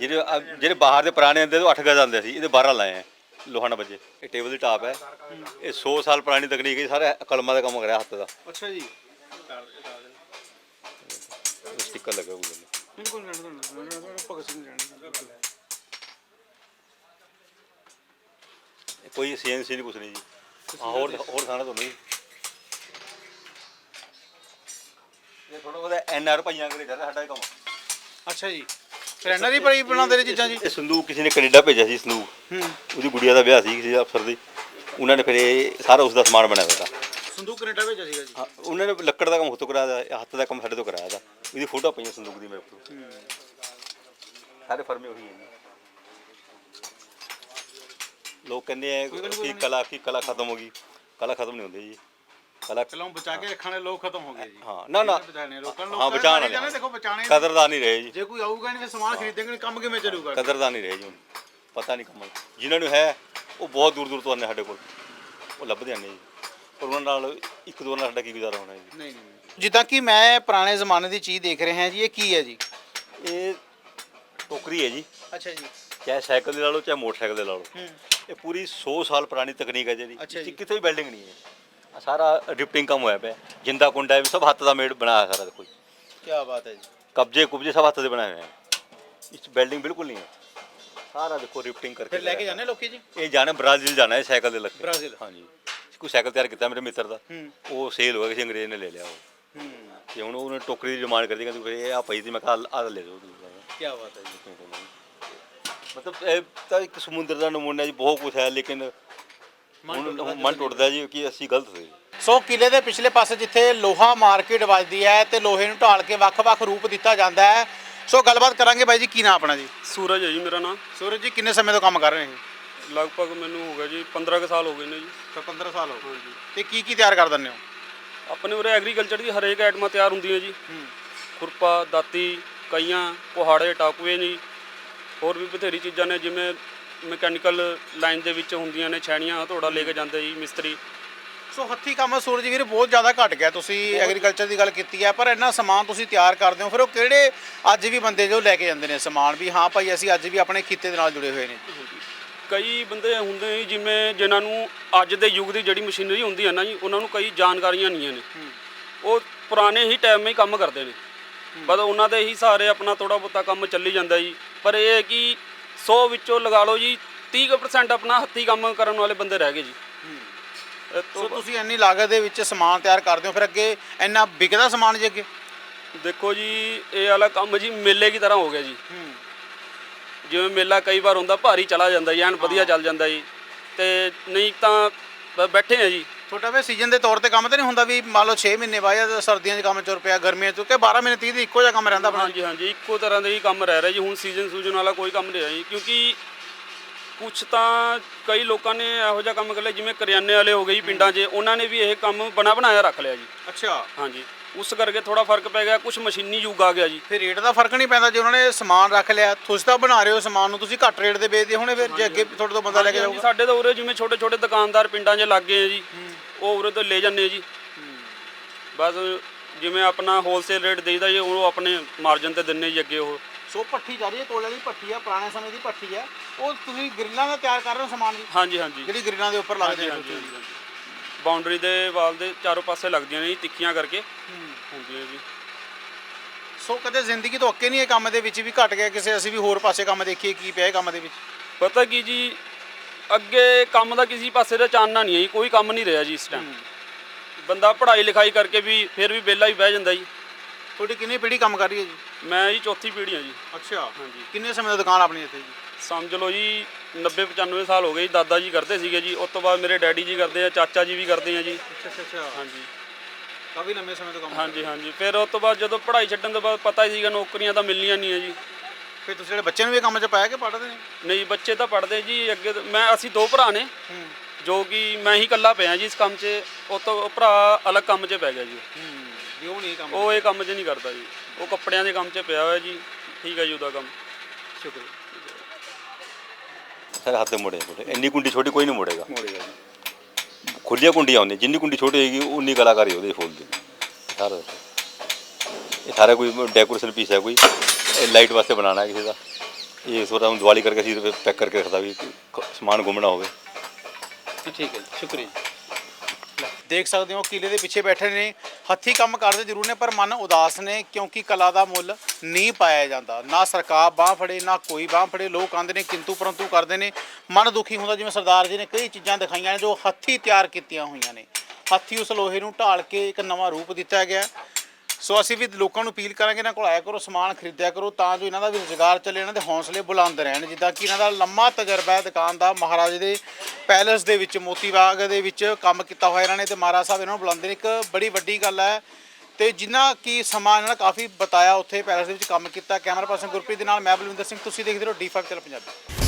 ਜਿਹੜੇ ਜਿਹੜੇ ਬਾਹਰ ਦੇ ਪੁਰਾਣੇ ਹੁੰਦੇ ਉਹ 8 ਗਜ਼ ਆਉਂਦੇ ਸੀ ਇਹਦੇ 12 ਲਾਏ ਆ ਲੋਹਾ ਨਾਲ ਵੱਜੇ। ਇਹ ਟੇਬਲ ਦੀ ਟਾਪ ਹੈ। ਇਹ 100 ਸਾਲ ਪੁਰਾਣੀ ਤਕਨੀਕ ਹੈ ਸਾਰਾ ਕਲਮਾਂ ਦਾ ਕੰਮ ਕਰਿਆ ਹੱਥ ਦਾ। ਅੱਛਾ ਜੀ। ਸਟicker ਲੱਗਾ ਹੋਊਗਾ। ਬਿਲਕੁਲ ਬਿਲਕੁਲ ਭਗਤ ਸਿੰਘ ਜਾਣੀ ਇਹ ਕੋਈ ਸੀਐਨਸੀ ਨਹੀਂ ਕੁਛ ਨਹੀਂ ਜੀ। ਹਾਂ ਹੋਰ ਹੋਰ ਸਾਰਾ ਤੁਹਾਨੂੰ ਜੀ। ਇਹ ਥੋੜਾ ਬਹੁਤਾ ਐਨਆਰ ਭਾਈਆਂ ਕਰੇ ਚੱਲ ਸਾਡਾ ਇਹ ਕੰਮ। ਅੱਛਾ ਜੀ। ਇਹਨਾਂ ਦੀ ਬੜੀ ਬਣਾਉਂਦੇ ਨੇ ਚੀਜ਼ਾਂ ਜੀ। ਇਹ ਸੰਦੂਕ ਕਿਸੇ ਨੇ ਕੈਨੇਡਾ ਭੇਜਿਆ ਸੀ ਸੰਦੂਕ। ਹੂੰ। ਉਹਦੀ ਗੁੜੀਆ ਦਾ ਵਿਆਹ ਸੀ ਕਿਸੇ ਅਫਸਰ ਦੀ। ਉਹਨਾਂ ਨੇ ਫਿਰ ਇਹ ਸਾਰਾ ਉਸ ਦਾ ਸਮਾਨ ਬਣਾਇਆ ਹੋਇਆ ਤਾ ਸੰਦੂਕ ਕੈਨੇਡਾ ਭੇਜਿਆ ਸੀਗਾ ਜੀ। ਹਾਂ, ਉਹਨਾਂ ਨੇ ਲੱਕੜ ਦਾ ਕੰਮ ਹੁੱਤੋਂ ਕਰਾਇਆ ਇਹ ਹੱਥ ਦਾ ਕੰਮ ਸਾਡੇ ਤੋਂ ਕਰਾਇਆ ਦਾ। ਇਹਦੀ ਫੋਟੋ ਪਈਆਂ ਸੰਦੂਕ ਦੀ ਮੇਰੇ ਕੋਲ। ਸਾਰੇ ਫਰਮੇ ਉਹੀ ਹੈ ਜੀ। ਲੋਕ ਕਹਿੰਦੇ ਆ ਕਿ ਕਲਾ ਕੀ ਕਲਾ ਖਤਮ ਹੋ ਗਈ। ਕਲਾ ਖਤਮ ਨਹੀਂ ਹੁੰਦੀ ਜੀ। ਕਲਾ ਕਲਮ ਬਚਾ ਕੇ ਰੱਖਣ ਵਾਲੇ ਲੋਕ ਖਤਮ ਹੋ ਗਏ ਜੀ। ਹਾਂ ਨਾ ਨਾ। ਬਚਾਣੇ ਲੋਕਾਂ ਨੂੰ? ਹਾਂ ਨੇ ਵਾਲੇ ਦੇਖੋ ਬਚਾਣੇ ਕਦਰਦਾਨ ਨਹੀਂ ਰਹੇ ਜੀ। ਜੇ ਕੋਈ ਆਊਗਾ ਨਹੀਂ ਫਿਰ ਸਮਾਨ ਖਰੀਦੇਗਾ ਨਹੀਂ ਕੰਮ ਕਿਵੇਂ ਚੱਲੂਗਾ? ਕਦਰਦਾਨ ਨਹੀਂ ਰਹੇ ਜੀ ਪਤਾ ਨਹੀਂ ਕੰਮ ਜਿਨ੍ਹਾਂ ਨੂੰ ਹੈ ਉਹ ਬਹੁਤ ਦੂਰ ਦੂਰ ਤੋਂ ਆਉਂਦੇ ਸਾਡੇ ਕੋਲ। ਉਹ ਲੱਭਦੇ ਆਨੇ ਜੀ। ਪਰ ਉਹਨਾਂ ਨਾਲ ਇੱਕ ਦੋ ਨਾਲ ਸਾਡਾ ਕੀ ਗੁਜ਼ਾਰਾ ਹੋਣਾ ਜੀ। ਨਹੀਂ ਨਹੀਂ ਜਿੱਦਾਂ ਕਿ ਮੈਂ ਪੁਰਾਣੇ ਜ਼ਮਾਨੇ ਦੀ ਚੀਜ਼ ਦੇਖ ਰਿਹਾ ਜੀ ਇਹ ਕੀ ਹੈ ਜੀ? ਇਹ ਟੋਕਰੀ ਹੈ ਜੀ। ਅੱਛਾ ਜੀ। ਚਾਹੇ ਸਾਈਕਲ ਦੇ ਲਾ ਲਓ ਚਾਹੇ ਮੋਟਰਸਾਈਕਲ ਦੇ ਲਾ ਲਓ। ਹੂੰ। ਇਹ ਪੂਰੀ 100 ਸਾਲ ਪੁਰਾਣੀ ਤਕਨੀਕ ਹੈ ਜਿਹੜੀ। ਕਿਤੇ ਵੀ ਬਿਲਡਿੰਗ ਨਹੀਂ ਹੈ। ਆਹ ਸਾਰਾ ਰਿਪਟਿੰਗ ਕੰਮ ਹੋਇਆ ਪਿਆ। ਜਿੰਦਾ ਕੁੰਡਾ ਵੀ ਸਭ ਹੱਥ ਦਾ ਮੇਡ ਬਣਾਇਆ ਸਾਰਾ ਦੇਖੋ ਜੀ ਕੀ ਬਾਤ ਹੈ ਜੀ। ਕਬਜੇ ਕੁਬਜੇ ਸਭ ਹੱਥ ਦੇ ਬਣਾਏ ਹੋਏ ਆ। ਇਸ ਬਿਲਡਿੰਗ ਬਿਲਕੁਲ ਨਹੀਂ ਹੈ। ਸਾਰਾ ਦੇਖੋ ਰਿਪਟਿੰਗ ਕਰਕੇ ਫਿਰ ਲੈ ਕੇ। ਜਾਂਦੇ ਲੋਕੀ ਜੀ? ਇਹ ਜਾਣਾ ਬ੍ਰਾਜ਼ੀਲ ਜਾਣਾ ਹੈ ਸਾਈਕਲ ਦੇ ਲੱਗੇ। ਬ੍ਰਾਜ਼ੀਲ। ਹਾਂਜੀ। ਕੋਈ ਸਾਈਕਲ ਤਿਆਰ ਕੀਤਾ ਮੇਰੇ ਮਿੱਤਰ ਦਾ। ਹੂੰ। ਉਹ ਸੇਲ ਹੋ ਗਿਆ ਕਿਸੇ ਅੰਗਰੇਜ਼ ਨੇ ਲੈ ਲਿਆ ਉਹ। ਹੂੰ। ਤੇ ਹੁਣ ਉਹਨੇ ਟੋਕਰੀ ਦੀ ਡਿਮਾਂਡ ਕਰਦੀ ਕਹਿੰਦੀ ਫਿਰ ਇਹ ਆ ਪਈ ਸੀ ਮੈਂ ਕਿਹਾ ਆਹ ਲੈ ਜਾਓ ਤੁਸੀਂ ਕੀ ਬਾਤ ਹੈ ਜੀ। ਮਤਲਬ ਇਹ ਤਾਂ ਇੱਕ ਸਮੁੰਦਰ ਦਾ ਨਮੂਨਾ ਜੀ ਬਹੁਤ ਕੁਝ ਹੈ ਲੇਕਿਨ ਹੁਣ ਹੁਣ ਮਨ ਟੁੱਟਦਾ ਜੀ ਕਿ ਅਸੀਂ ਗਲਤ ਸੀ। ਸੋ ਕਿਲੇ ਦੇ ਪਿਛਲੇ ਪਾਸੇ ਜਿੱਥੇ ਲੋਹਾ ਮਾਰਕੀਟ ਵੱਜਦੀ ਹੈ ਤੇ ਲੋਹੇ ਨੂੰ ਢਾਲ ਕੇ ਵੱਖ-ਵੱਖ ਰੂਪ ਦਿੱਤਾ ਜਾਂਦਾ ਹੈ। ਸੋ ਗੱਲਬਾਤ ਕਰਾਂਗੇ ਬਾਈ ਜੀ ਕੀ ਨਾਮ ਆਪਣਾ ਜੀ? ਸੂਰਜ ਹੈ ਜੀ ਮੇਰਾ ਨਾਮ। ਸੂਰਜ ਜੀ ਕਿੰਨੇ ਸਮੇਂ ਤੋਂ ਕੰਮ ਕਰ ਰਹੇ ਨੇ ਲਗਭਗ ਮੈਨੂੰ ਹੋ ਗਿਆ ਜੀ 15 ਕੁ ਸਾਲ ਹੋ ਗਏ ਨੇ ਜੀ। ਫਿਰ 15 ਸਾਲ ਹੋ ਹਾਂਜੀ। ਤੇ ਕੀ ਕੀ ਤਿਆਰ ਕਰ ਦਿੰਦੇ ਹੋ? ਆਪਣੇ ਉਰੇ ਐਗਰੀਕਲਚਰ ਦੀ ਹਰੇਕ ਆਈਟਮਾਂ ਤਿਆਰ ਹੁੰਦੀਆਂ ਜੀ। ਹੂੰ। ਖੁਰਪਾ ਦਾਤੀ ਕਈਆਂ ਕੁਹਾੜੇ ਟਾਕੂਏ ਜੀ। ਹੋਰ ਵੀ ਬਥੇਰੀ ਚੀਜ਼ਾਂ ਨੇ ਜਿਵੇਂ ਮਕੈਨੀਕਲ ਲਾਈਨ ਦੇ ਵਿੱਚ ਹੁੰਦੀਆਂ ਨੇ ਛੈਣੀਆਂ ਹਥੌੜਾ ਲੈ ਕੇ ਜਾਂਦੇ ਜੀ ਮਿਸਤਰੀ। ਸੋ ਹੱਥੀ ਕੰਮ ਸੂਰਜ ਵੀਰ ਬਹੁਤ ਜ਼ਿਆਦਾ ਘਟ ਗਿਆ। ਤੁਸੀਂ ਐਗਰੀਕਲਚਰ ਦੀ ਗੱਲ ਕੀਤੀ ਹੈ ਪਰ ਇੰਨਾ ਸਮਾਨ ਤੁਸੀਂ ਤਿਆਰ ਕਰਦੇ ਹੋ ਫਿਰ ਉਹ ਕਿਹੜੇ ਅੱਜ ਵੀ ਬੰਦੇ ਜੋ ਲੈ ਕੇ ਜਾਂਦੇ ਨੇ ਸਮਾਨ ਵੀ? ਹਾਂ ਭਾਈ ਅਸੀਂ ਅੱਜ ਵੀ ਆਪਣੇ ਖਿੱਤੇ ਦੇ ਨਾਲ ਜੁੜੇ ਹੋਏ ਨੇ। ਕਈ ਬੰਦੇ ਹੁੰਦੇ ਨੇ ਜਿਵੇਂ ਜਿਨ੍ਹਾਂ ਨੂੰ ਅੱਜ ਦੇ ਯੁੱਗ ਦੀ ਜਿਹੜੀ ਮਸ਼ੀਨਰੀ ਹੁੰਦੀ ਹੈ ਨਾ ਜੀ ਉਹਨਾਂ ਨੂੰ ਕਈ ਜਾਣਕਾਰੀਆਂ ਨਹੀਂ ਨੇ। ਉਹ ਪੁਰਾਣੇ ਹੀ ਟਾਈਮ 'ਚ ਹੀ ਕੰਮ ਕਰਦੇ ਨੇ। ਬਸ ਉਹਨਾਂ ਦੇ ਹੀ ਸਾਰੇ ਆਪਣਾ ਥੋੜਾ ਬਹੁਤਾ ਕੰਮ ਚੱਲੀ ਜਾਂਦਾ ਜੀ। ਪਰ ਇਹ ਹੈ ਕਿ 100 ਵਿੱਚੋਂ ਲਗਾ ਲਓ ਜੀ 30% ਕੁ percent ਆਪਣਾ ਹੱਥੀਂ ਕੰਮ ਕਰਨ ਵਾਲੇ ਬੰਦੇ ਰਹਿ ਗਏ ਜੀ। ਇਹ ਸੋ ਤੁਸੀਂ ਇੰਨੀ ਲਾਗਤ ਦੇ ਵਿੱਚ ਸਮਾਨ ਤਿਆਰ ਕਰਦੇ ਹੋ ਫਿਰ ਅੱਗੇ ਇੰਨਾ ਵਿਕਦਾ ਸਮਾਨ ਜੀ ਅੱਗੇ? ਦੇਖੋ ਜੀ ਇਹ ਵਾਲਾ ਕੰਮ ਜੀ ਮੇਲੇ ਦੀ ਤਰ੍ਹਾਂ ਹੋ ਗਿਆ ਜੀ। ਜਿਵੇਂ ਮੇਲਾ ਕਈ ਵਾਰ ਹੁੰਦਾ ਭਾਰੀ ਚਲਾ ਜਾਂਦਾ ਜੀ ਐਨ ਵਧੀਆ ਚੱਲ ਜਾਂਦਾ ਜੀ। ਤੇ ਨਹੀਂ ਤਾਂ ਬ- ਬੈਠੇ ਆ ਜੀ। ਤੁਹਾਡਾ ਵੇ ਸੀਜ਼ਨ ਦੇ ਤੌਰ ਤੇ ਕੰਮ ਤਾਂ ਨਹੀਂ ਹੁੰਦਾ ਵੀ ਮੰਨ ਲਓ 6 ਮਹੀਨੇ ਬਾਅਦ ਜਾਂ ਸਰਦੀਆਂ 'ਚ ਕੰਮ ਚੁਰ ਪਿਆ ਗਰਮੀਆਂ 'ਚ ਕਿ 12 ਮਹੀਨੇ 30 ਦੀ ਇੱਕੋ ਜਿਹਾ ਕੰਮ ਰਹਿੰਦਾ ਆਪਣਾ। ਹਾਂਜੀ ਹਾਂਜੀ ਇੱਕੋ ਤਰ੍ਹਾਂ ਦਾ ਹੀ ਕੰਮ ਰਹਿ ਰਿਹਾ ਜੀ। ਹੁਣ ਸੀਜ਼ਨ ਸੂਜਨ ਵਾਲਾ ਕੋਈ ਕੰਮ ਨਹੀਂ ਰਿਹਾ ਜੀ ਕਿਉਂਕਿ ਕੁਛ ਤਾਂ ਕਈ ਲੋਕਾਂ ਨੇ ਇਹੋ ਜਿਹਾ ਕੰਮ ਕਰ ਲਿਆ ਜਿਵੇਂ ਕਰਿਆਨੇ ਵਾਲੇ ਹੋ ਗਏ ਜੀ ਪਿੰਡਾਂ 'ਚ ਉਹਨਾਂ ਨੇ ਵੀ ਇਹ ਕੰਮ ਬਣਾ ਬਣਾਇਆ ਰੱਖ ਲਿਆ ਜੀ। ਅੱਛਾ। ਹਾਂਜੀ ਉਸ ਕਰਕੇ ਥੋੜਾ ਫ਼ਰਕ ਪੈ ਗਿਆ ਕੁਛ ਮਸ਼ੀਨੀ ਯੁੱਗ ਆ ਗਿਆ ਜੀ। ਫਿਰ ਰੇਟ ਦਾ ਫ਼ਰਕ ਨਹੀਂ ਪੈਂਦਾ ਜੇ ਉਹਨਾਂ ਨੇ ਸਮਾਨ ਰੱਖ ਲਿਆ ਤੁਸੀਂ ਤਾਂ ਬਣਾ ਰਹੇ ਹੋ ਸਮਾਨ ਨੂੰ ਤੁਸੀਂ ਘੱਟ ਰੇਟ ਦੇ ਵੇਚਦੇ ਹੋਣੇ ਫਿਰ ਜੇ ਅੱਗੇ ਤੁਹਾਡੇ ਤੋਂ ਬੰਦਾ ਲੈ ਕੇ ਜਾਊਗਾ। ਸਾਡੇ ਤਾਂ ਉਰੇ ਜਿਵੇਂ ਛੋਟੇ ਛੋਟੇ ਦੁਕਾਨਦਾਰ ਪਿੰਡਾਂ 'ਚ ਲੱਗ ਗਏ ਆ ਜੀ ਉਹ ਉਰੇ ਤੋਂ ਲੈ ਜਾਂਦੇ ਆ ਜੀ। ਬਸ ਜਿਵੇਂ ਆਪਣਾ ਹੋਲਸੇਲ ਰੇਟ ਦੇਈਦਾ ਜੀ ਉਹ ਆਪਣੇ ਮਾਰਜਨ ਤੇ ਦਿੰਨੇ ਜੀ ਅੱਗੇ ਉਹ। ਸੋ ਪੱਠੀ ਜਾ ਰਹੀ ਹੈ ਕੋਲੇ ਦੀ ਪੱਠੀ ਆ ਪੁਰਾਣੇ ਸਮੇਂ ਦੀ ਪੱਠੀ ਆ ਉਹ ਤੁਸੀਂ ਗ੍ਰਿਲਾਂ ਦਾ ਤਿਆਰ ਕਰ ਰਹੇ ਹੋ ਸਮਾਨ ਜੀ? ਹਾਂਜੀ ਹਾਂਜੀ। ਜਿਹੜੀ ਗ੍ਰਿਲਾਂ ਦੇ ਉੱਪਰ ਲੱਗਦੇ ਹਾਂਜੀ, ਬਾਉਂਡਰੀ ਦੇ ਵਾਲ ਦੇ ਚਾਰੋਂ ਪਾਸੇ ਲੱਗਦੀਆਂ ਨੇ ਜੀ ਤਿੱਖੀਆਂ ਕਰਕੇ। ਹੁੰਦੀਆਂ ਜੀ ਸੋ ਕਦੇ ਜ਼ਿੰਦਗੀ ਤੋਂ ਅੱਕੇ ਨਹੀਂ ਇਹ ਕੰਮ ਦੇ ਵਿੱਚ ਵੀ ਘਟ ਗਿਆ ਕਿਸੇ ਅਸੀਂ ਵੀ ਹੋਰ ਪਾਸੇ ਕੰਮ ਦੇਖੀਏ ਕੀ ਪਿਆ ਇਹ ਕੰਮ ਦੇ ਵਿੱਚ? ਪਤਾ ਕੀ ਜੀ ਅੱਗੇ ਕੰਮ ਦਾ ਕਿਸੇ ਪਾਸੇ ਦਾ ਚਾਨਣਾ ਨਹੀਂ ਹੈ ਜੀ ਕੋਈ ਕੰਮ ਨਹੀਂ ਰਿਹਾ ਜੀ ਇਸ ਟਾਈਮ ਬੰਦਾ ਪੜ੍ਹਾਈ ਲਿਖਾਈ ਕਰਕੇ ਵੀ ਫਿਰ ਵੀ ਵਿਹਲਾ ਹੀ ਬਹਿ ਜਾਂਦਾ ਜੀ। ਤੁਹਾਡੀ ਕਿੰਨੀ ਪੀੜ੍ਹੀ ਕੰਮ ਕਰ ਰਹੀ ਹੈ ਜੀ? ਮੈਂ ਜੀ ਚੌਥੀ ਪੀੜ੍ਹੀ ਹਾਂ ਜੀ। ਅੱਛਾ। ਹਾਂਜੀ। ਕਿੰਨੇ ਸਮੇਂ ਤੋਂ ਦੁਕਾਨ ਆਪਣੀ ਇੱਥੇ ਜੀ? ਸਮਝ ਲਓ ਜੀ 90 95 ਸਾਲ ਹੋ ਗਏ ਜੀ ਦਾਦਾ ਜੀ ਕਰਦੇ ਸੀਗੇ ਜੀ ਉਸ ਤੋਂ ਬਾਅਦ ਮੇਰੇ ਡੈਡੀ ਜੀ ਕਰਦੇ ਆ ਚਾਚਾ ਜੀ ਵੀ ਕਰਦੇ ਆ ਜੀ। ਅੱਛਾ ਅੱਛਾ ਅੱਛਾ। ਹਾਂਜੀ। ਕਾਫੀ ਲੰਮੇ ਸਮੇਂ ਤੋਂ ਕੰਮ ਹਾਂਜੀ ਹਾਂਜੀ। ਫਿਰ ਉਸ ਤੋਂ ਬਾਅਦ ਜਦੋਂ ਪੜ੍ਹਾਈ ਛੱਡਣ ਤੋਂ ਬਾਅਦ ਪਤਾ ਹੀ ਸੀਗਾ ਨੌਕਰੀਆਂ ਤਾਂ ਮਿਲਣੀਆਂ ਨਹੀਂ ਹੈ ਜੀ। ਫਿਰ ਤੁਸੀਂ ਜਿਹੜੇ ਬੱਚਿਆਂ ਨੂੰ ਵੀ ਇਹ ਕੰਮ 'ਚ ਪਾਇਆ ਕਿ ਪੜ੍ਹਦੇ ਨੇ? ਨਹੀਂ ਬੱਚੇ ਤਾਂ ਪੜ੍ਹਦੇ ਜੀ ਅੱਗੇ ਤਾਂ- ਮੈਂ ਅਸੀਂ ਦੋ ਭਰਾ ਨੇ ਜੋ ਕਿ ਮੈਂ ਹੀ ਇਕੱਲਾ ਪਿਆ ਜੀ ਇਸ ਕੰਮ 'ਚ ਉਹ ਤੋਂ ਉਹ ਭਰਾ ਅਲੱਗ ਕੰਮ 'ਚ ਪੈ ਗਿਆ ਜੀ। ਹੂੰ ਵੀ ਉਹ ਨਹੀਂ ਕੰਮ ਉਹ ਇਹ ਕੰਮ 'ਚ ਨਹੀਂ ਕਰਦਾ ਜੀ। ਉਹ ਕੱਪੜਿਆਂ ਦੇ ਕੰਮ 'ਚ ਪਿਆ ਹੋਇਆ ਜੀ ਠੀਕ ਹੈ ਜੀ ਉਹਦਾ ਕੰਮ। ਸ਼ੁਕਰੀਆ। ਸਾਰੇ ਹੱਥ ਤੇ ਮੁੜੇ ਇੰਨੀ ਕੁੰਡੀ ਛੋਟੀ ਕੋਈ ਨਹੀਂ ਮੁੜੇਗਾ। ਮੁੜੇਗਾ ਖੁੱਲੀਆਂ ਕੁੰਡੀਆਂ ਹੁੰਦੀਆਂ ਜਿੰਨੀ ਕੁੰਡੀ ਛੋਟੀ ਹੋਏਗੀ ਉਨੀ ਕਲਾਕਾਰੀ ਉਹਦੇ ਫੁੱਲ ਦੀ। ਸਾਰਾ ਇਹ ਸਾਰਾ ਕੋਈ ਡੈਕੋਰੇਸ਼ਨ ਪੀਸ ਹੈ ਕੋਈ। ਇਹ ਲਾਈਟ ਵਾਸਤੇ ਬਣਾਉਣਾ ਕਿਸੇ ਦਾ। ਇਹ ਸੋਰਾ ਹੁਣ ਦੀਵਾਲੀ ਕਰਕੇ ਅਸੀਂ ਪੈਕ ਕਰਕੇ ਰੱਖਦਾ ਵੀ ਸਮਾਨ ਗੁੰਮਣਾ ਹੋਵੇ। ਠੀਕ ਹੈ ਜੀ, ਸ਼ੁਕਰੀਆ ਦੇਖ ਸਕਦੇ ਹੋ ਕਿਲੇ ਦੇ ਪਿੱਛੇ ਬੈਠੇ ਨੇ, ਹੱਥੀ ਕੰਮ ਕਰਦੇ ਜ਼ਰੂਰ ਨੇ, ਪਰ ਮਨ ਉਦਾਸ ਨੇ, ਕਿਉਂਕਿ ਕਲਾ ਦਾ ਮੁੱਲ ਨਹੀਂ ਪਾਇਆ ਜਾਂਦਾ। ਨਾ ਸਰਕਾਰ ਬਾਹ ਫੜੇ, ਨਾ ਕੋਈ ਬਾਹ ਫੜੇ, ਲੋਕ ਆਂਦੇ ਨੇ, ਕਿੰਤੂ ਪਰੰਤੂ ਕਰਦੇ ਨੇ। ਮਨ ਦੁਖੀ ਹੁੰਦਾ, ਜਿਵੇਂ ਸਰਦਾਰ ਜੀ ਨੇ ਕਈ ਚੀਜ਼ਾਂ ਦਿਖਾਈਆਂ ਨੇ, ਜੋ ਹੱਥੀ ਤਿਆਰ ਕੀਤੀਆਂ ਹੋਈਆਂ ਨੇ। ਹੱਥੀ ਉਸ ਲੋਹੇ ਨੂੰ ਢਾਲ ਕੇ ਇੱਕ ਨਵਾਂ ਰੂਪ ਦਿੱਤਾ ਗਿਆ। ਸੋ ਅਸੀਂ ਵੀ ਲੋਕਾਂ ਨੂੰ ਅਪੀਲ ਕਰਾਂਗੇ ਇਹਨਾਂ ਕੋਲ ਆਇਆ ਕਰੋ, ਸਮਾਨ ਖਰੀਦਿਆ ਕਰੋ, ਤਾਂ ਜੋ ਇਹਨਾਂ ਦਾ ਵੀ ਰੁਜ਼ਗਾਰ ਚੱਲੇ, ਇਹਨਾਂ ਦੇ ਹੌਸਲੇ ਬੁਲੰਦ ਰਹਿਣ। ਜਿੱਦਾਂ ਕਿ ਇਹਨਾਂ ਦਾ ਲੰਮਾ ਤਜਰਬਾ ਹੈ ਦੁਕਾਨ ਦਾ, ਮਹਾਰਾਜ ਦੇ ਪੈਲੇਸ ਦੇ ਵਿੱਚ ਮੋਤੀ ਬਾਗ ਦੇ ਵਿੱਚ ਕੰਮ ਕੀਤਾ ਹੋਇਆ ਇਹਨਾਂ ਨੇ ਤੇ ਮਹਾਰਾਜ ਸਾਹਿਬ ਇਹਨਾਂ ਨੂੰ ਬੁਲਾਉਂਦੇ ਨੇ। ਇੱਕ ਬੜੀ ਵੱਡੀ ਗੱਲ ਹੈ ਤੇ ਜਿੰਨਾ ਕੀ ਸਮਾਂ ਇਹਨਾਂ ਨੇ ਕਾਫੀ ਬਤਾਇਆ ਉੱਥੇ ਪੈਲੇਸ ਦੇ ਵਿੱਚ ਕੰਮ ਕੀਤਾ। ਕੈਮਰਾ ਪਰਸਨ ਗੁਰਪ੍ਰੀਤ ਦੇ ਨਾਲ, ਮੈਂ ਬਲਵਿੰਦਰ ਸਿੰਘ, ਤੁਸੀਂ ਦੇਖਦੇ ਰਹੋ D5 ਚੈਨਲ ਪੰਜਾਬੀ।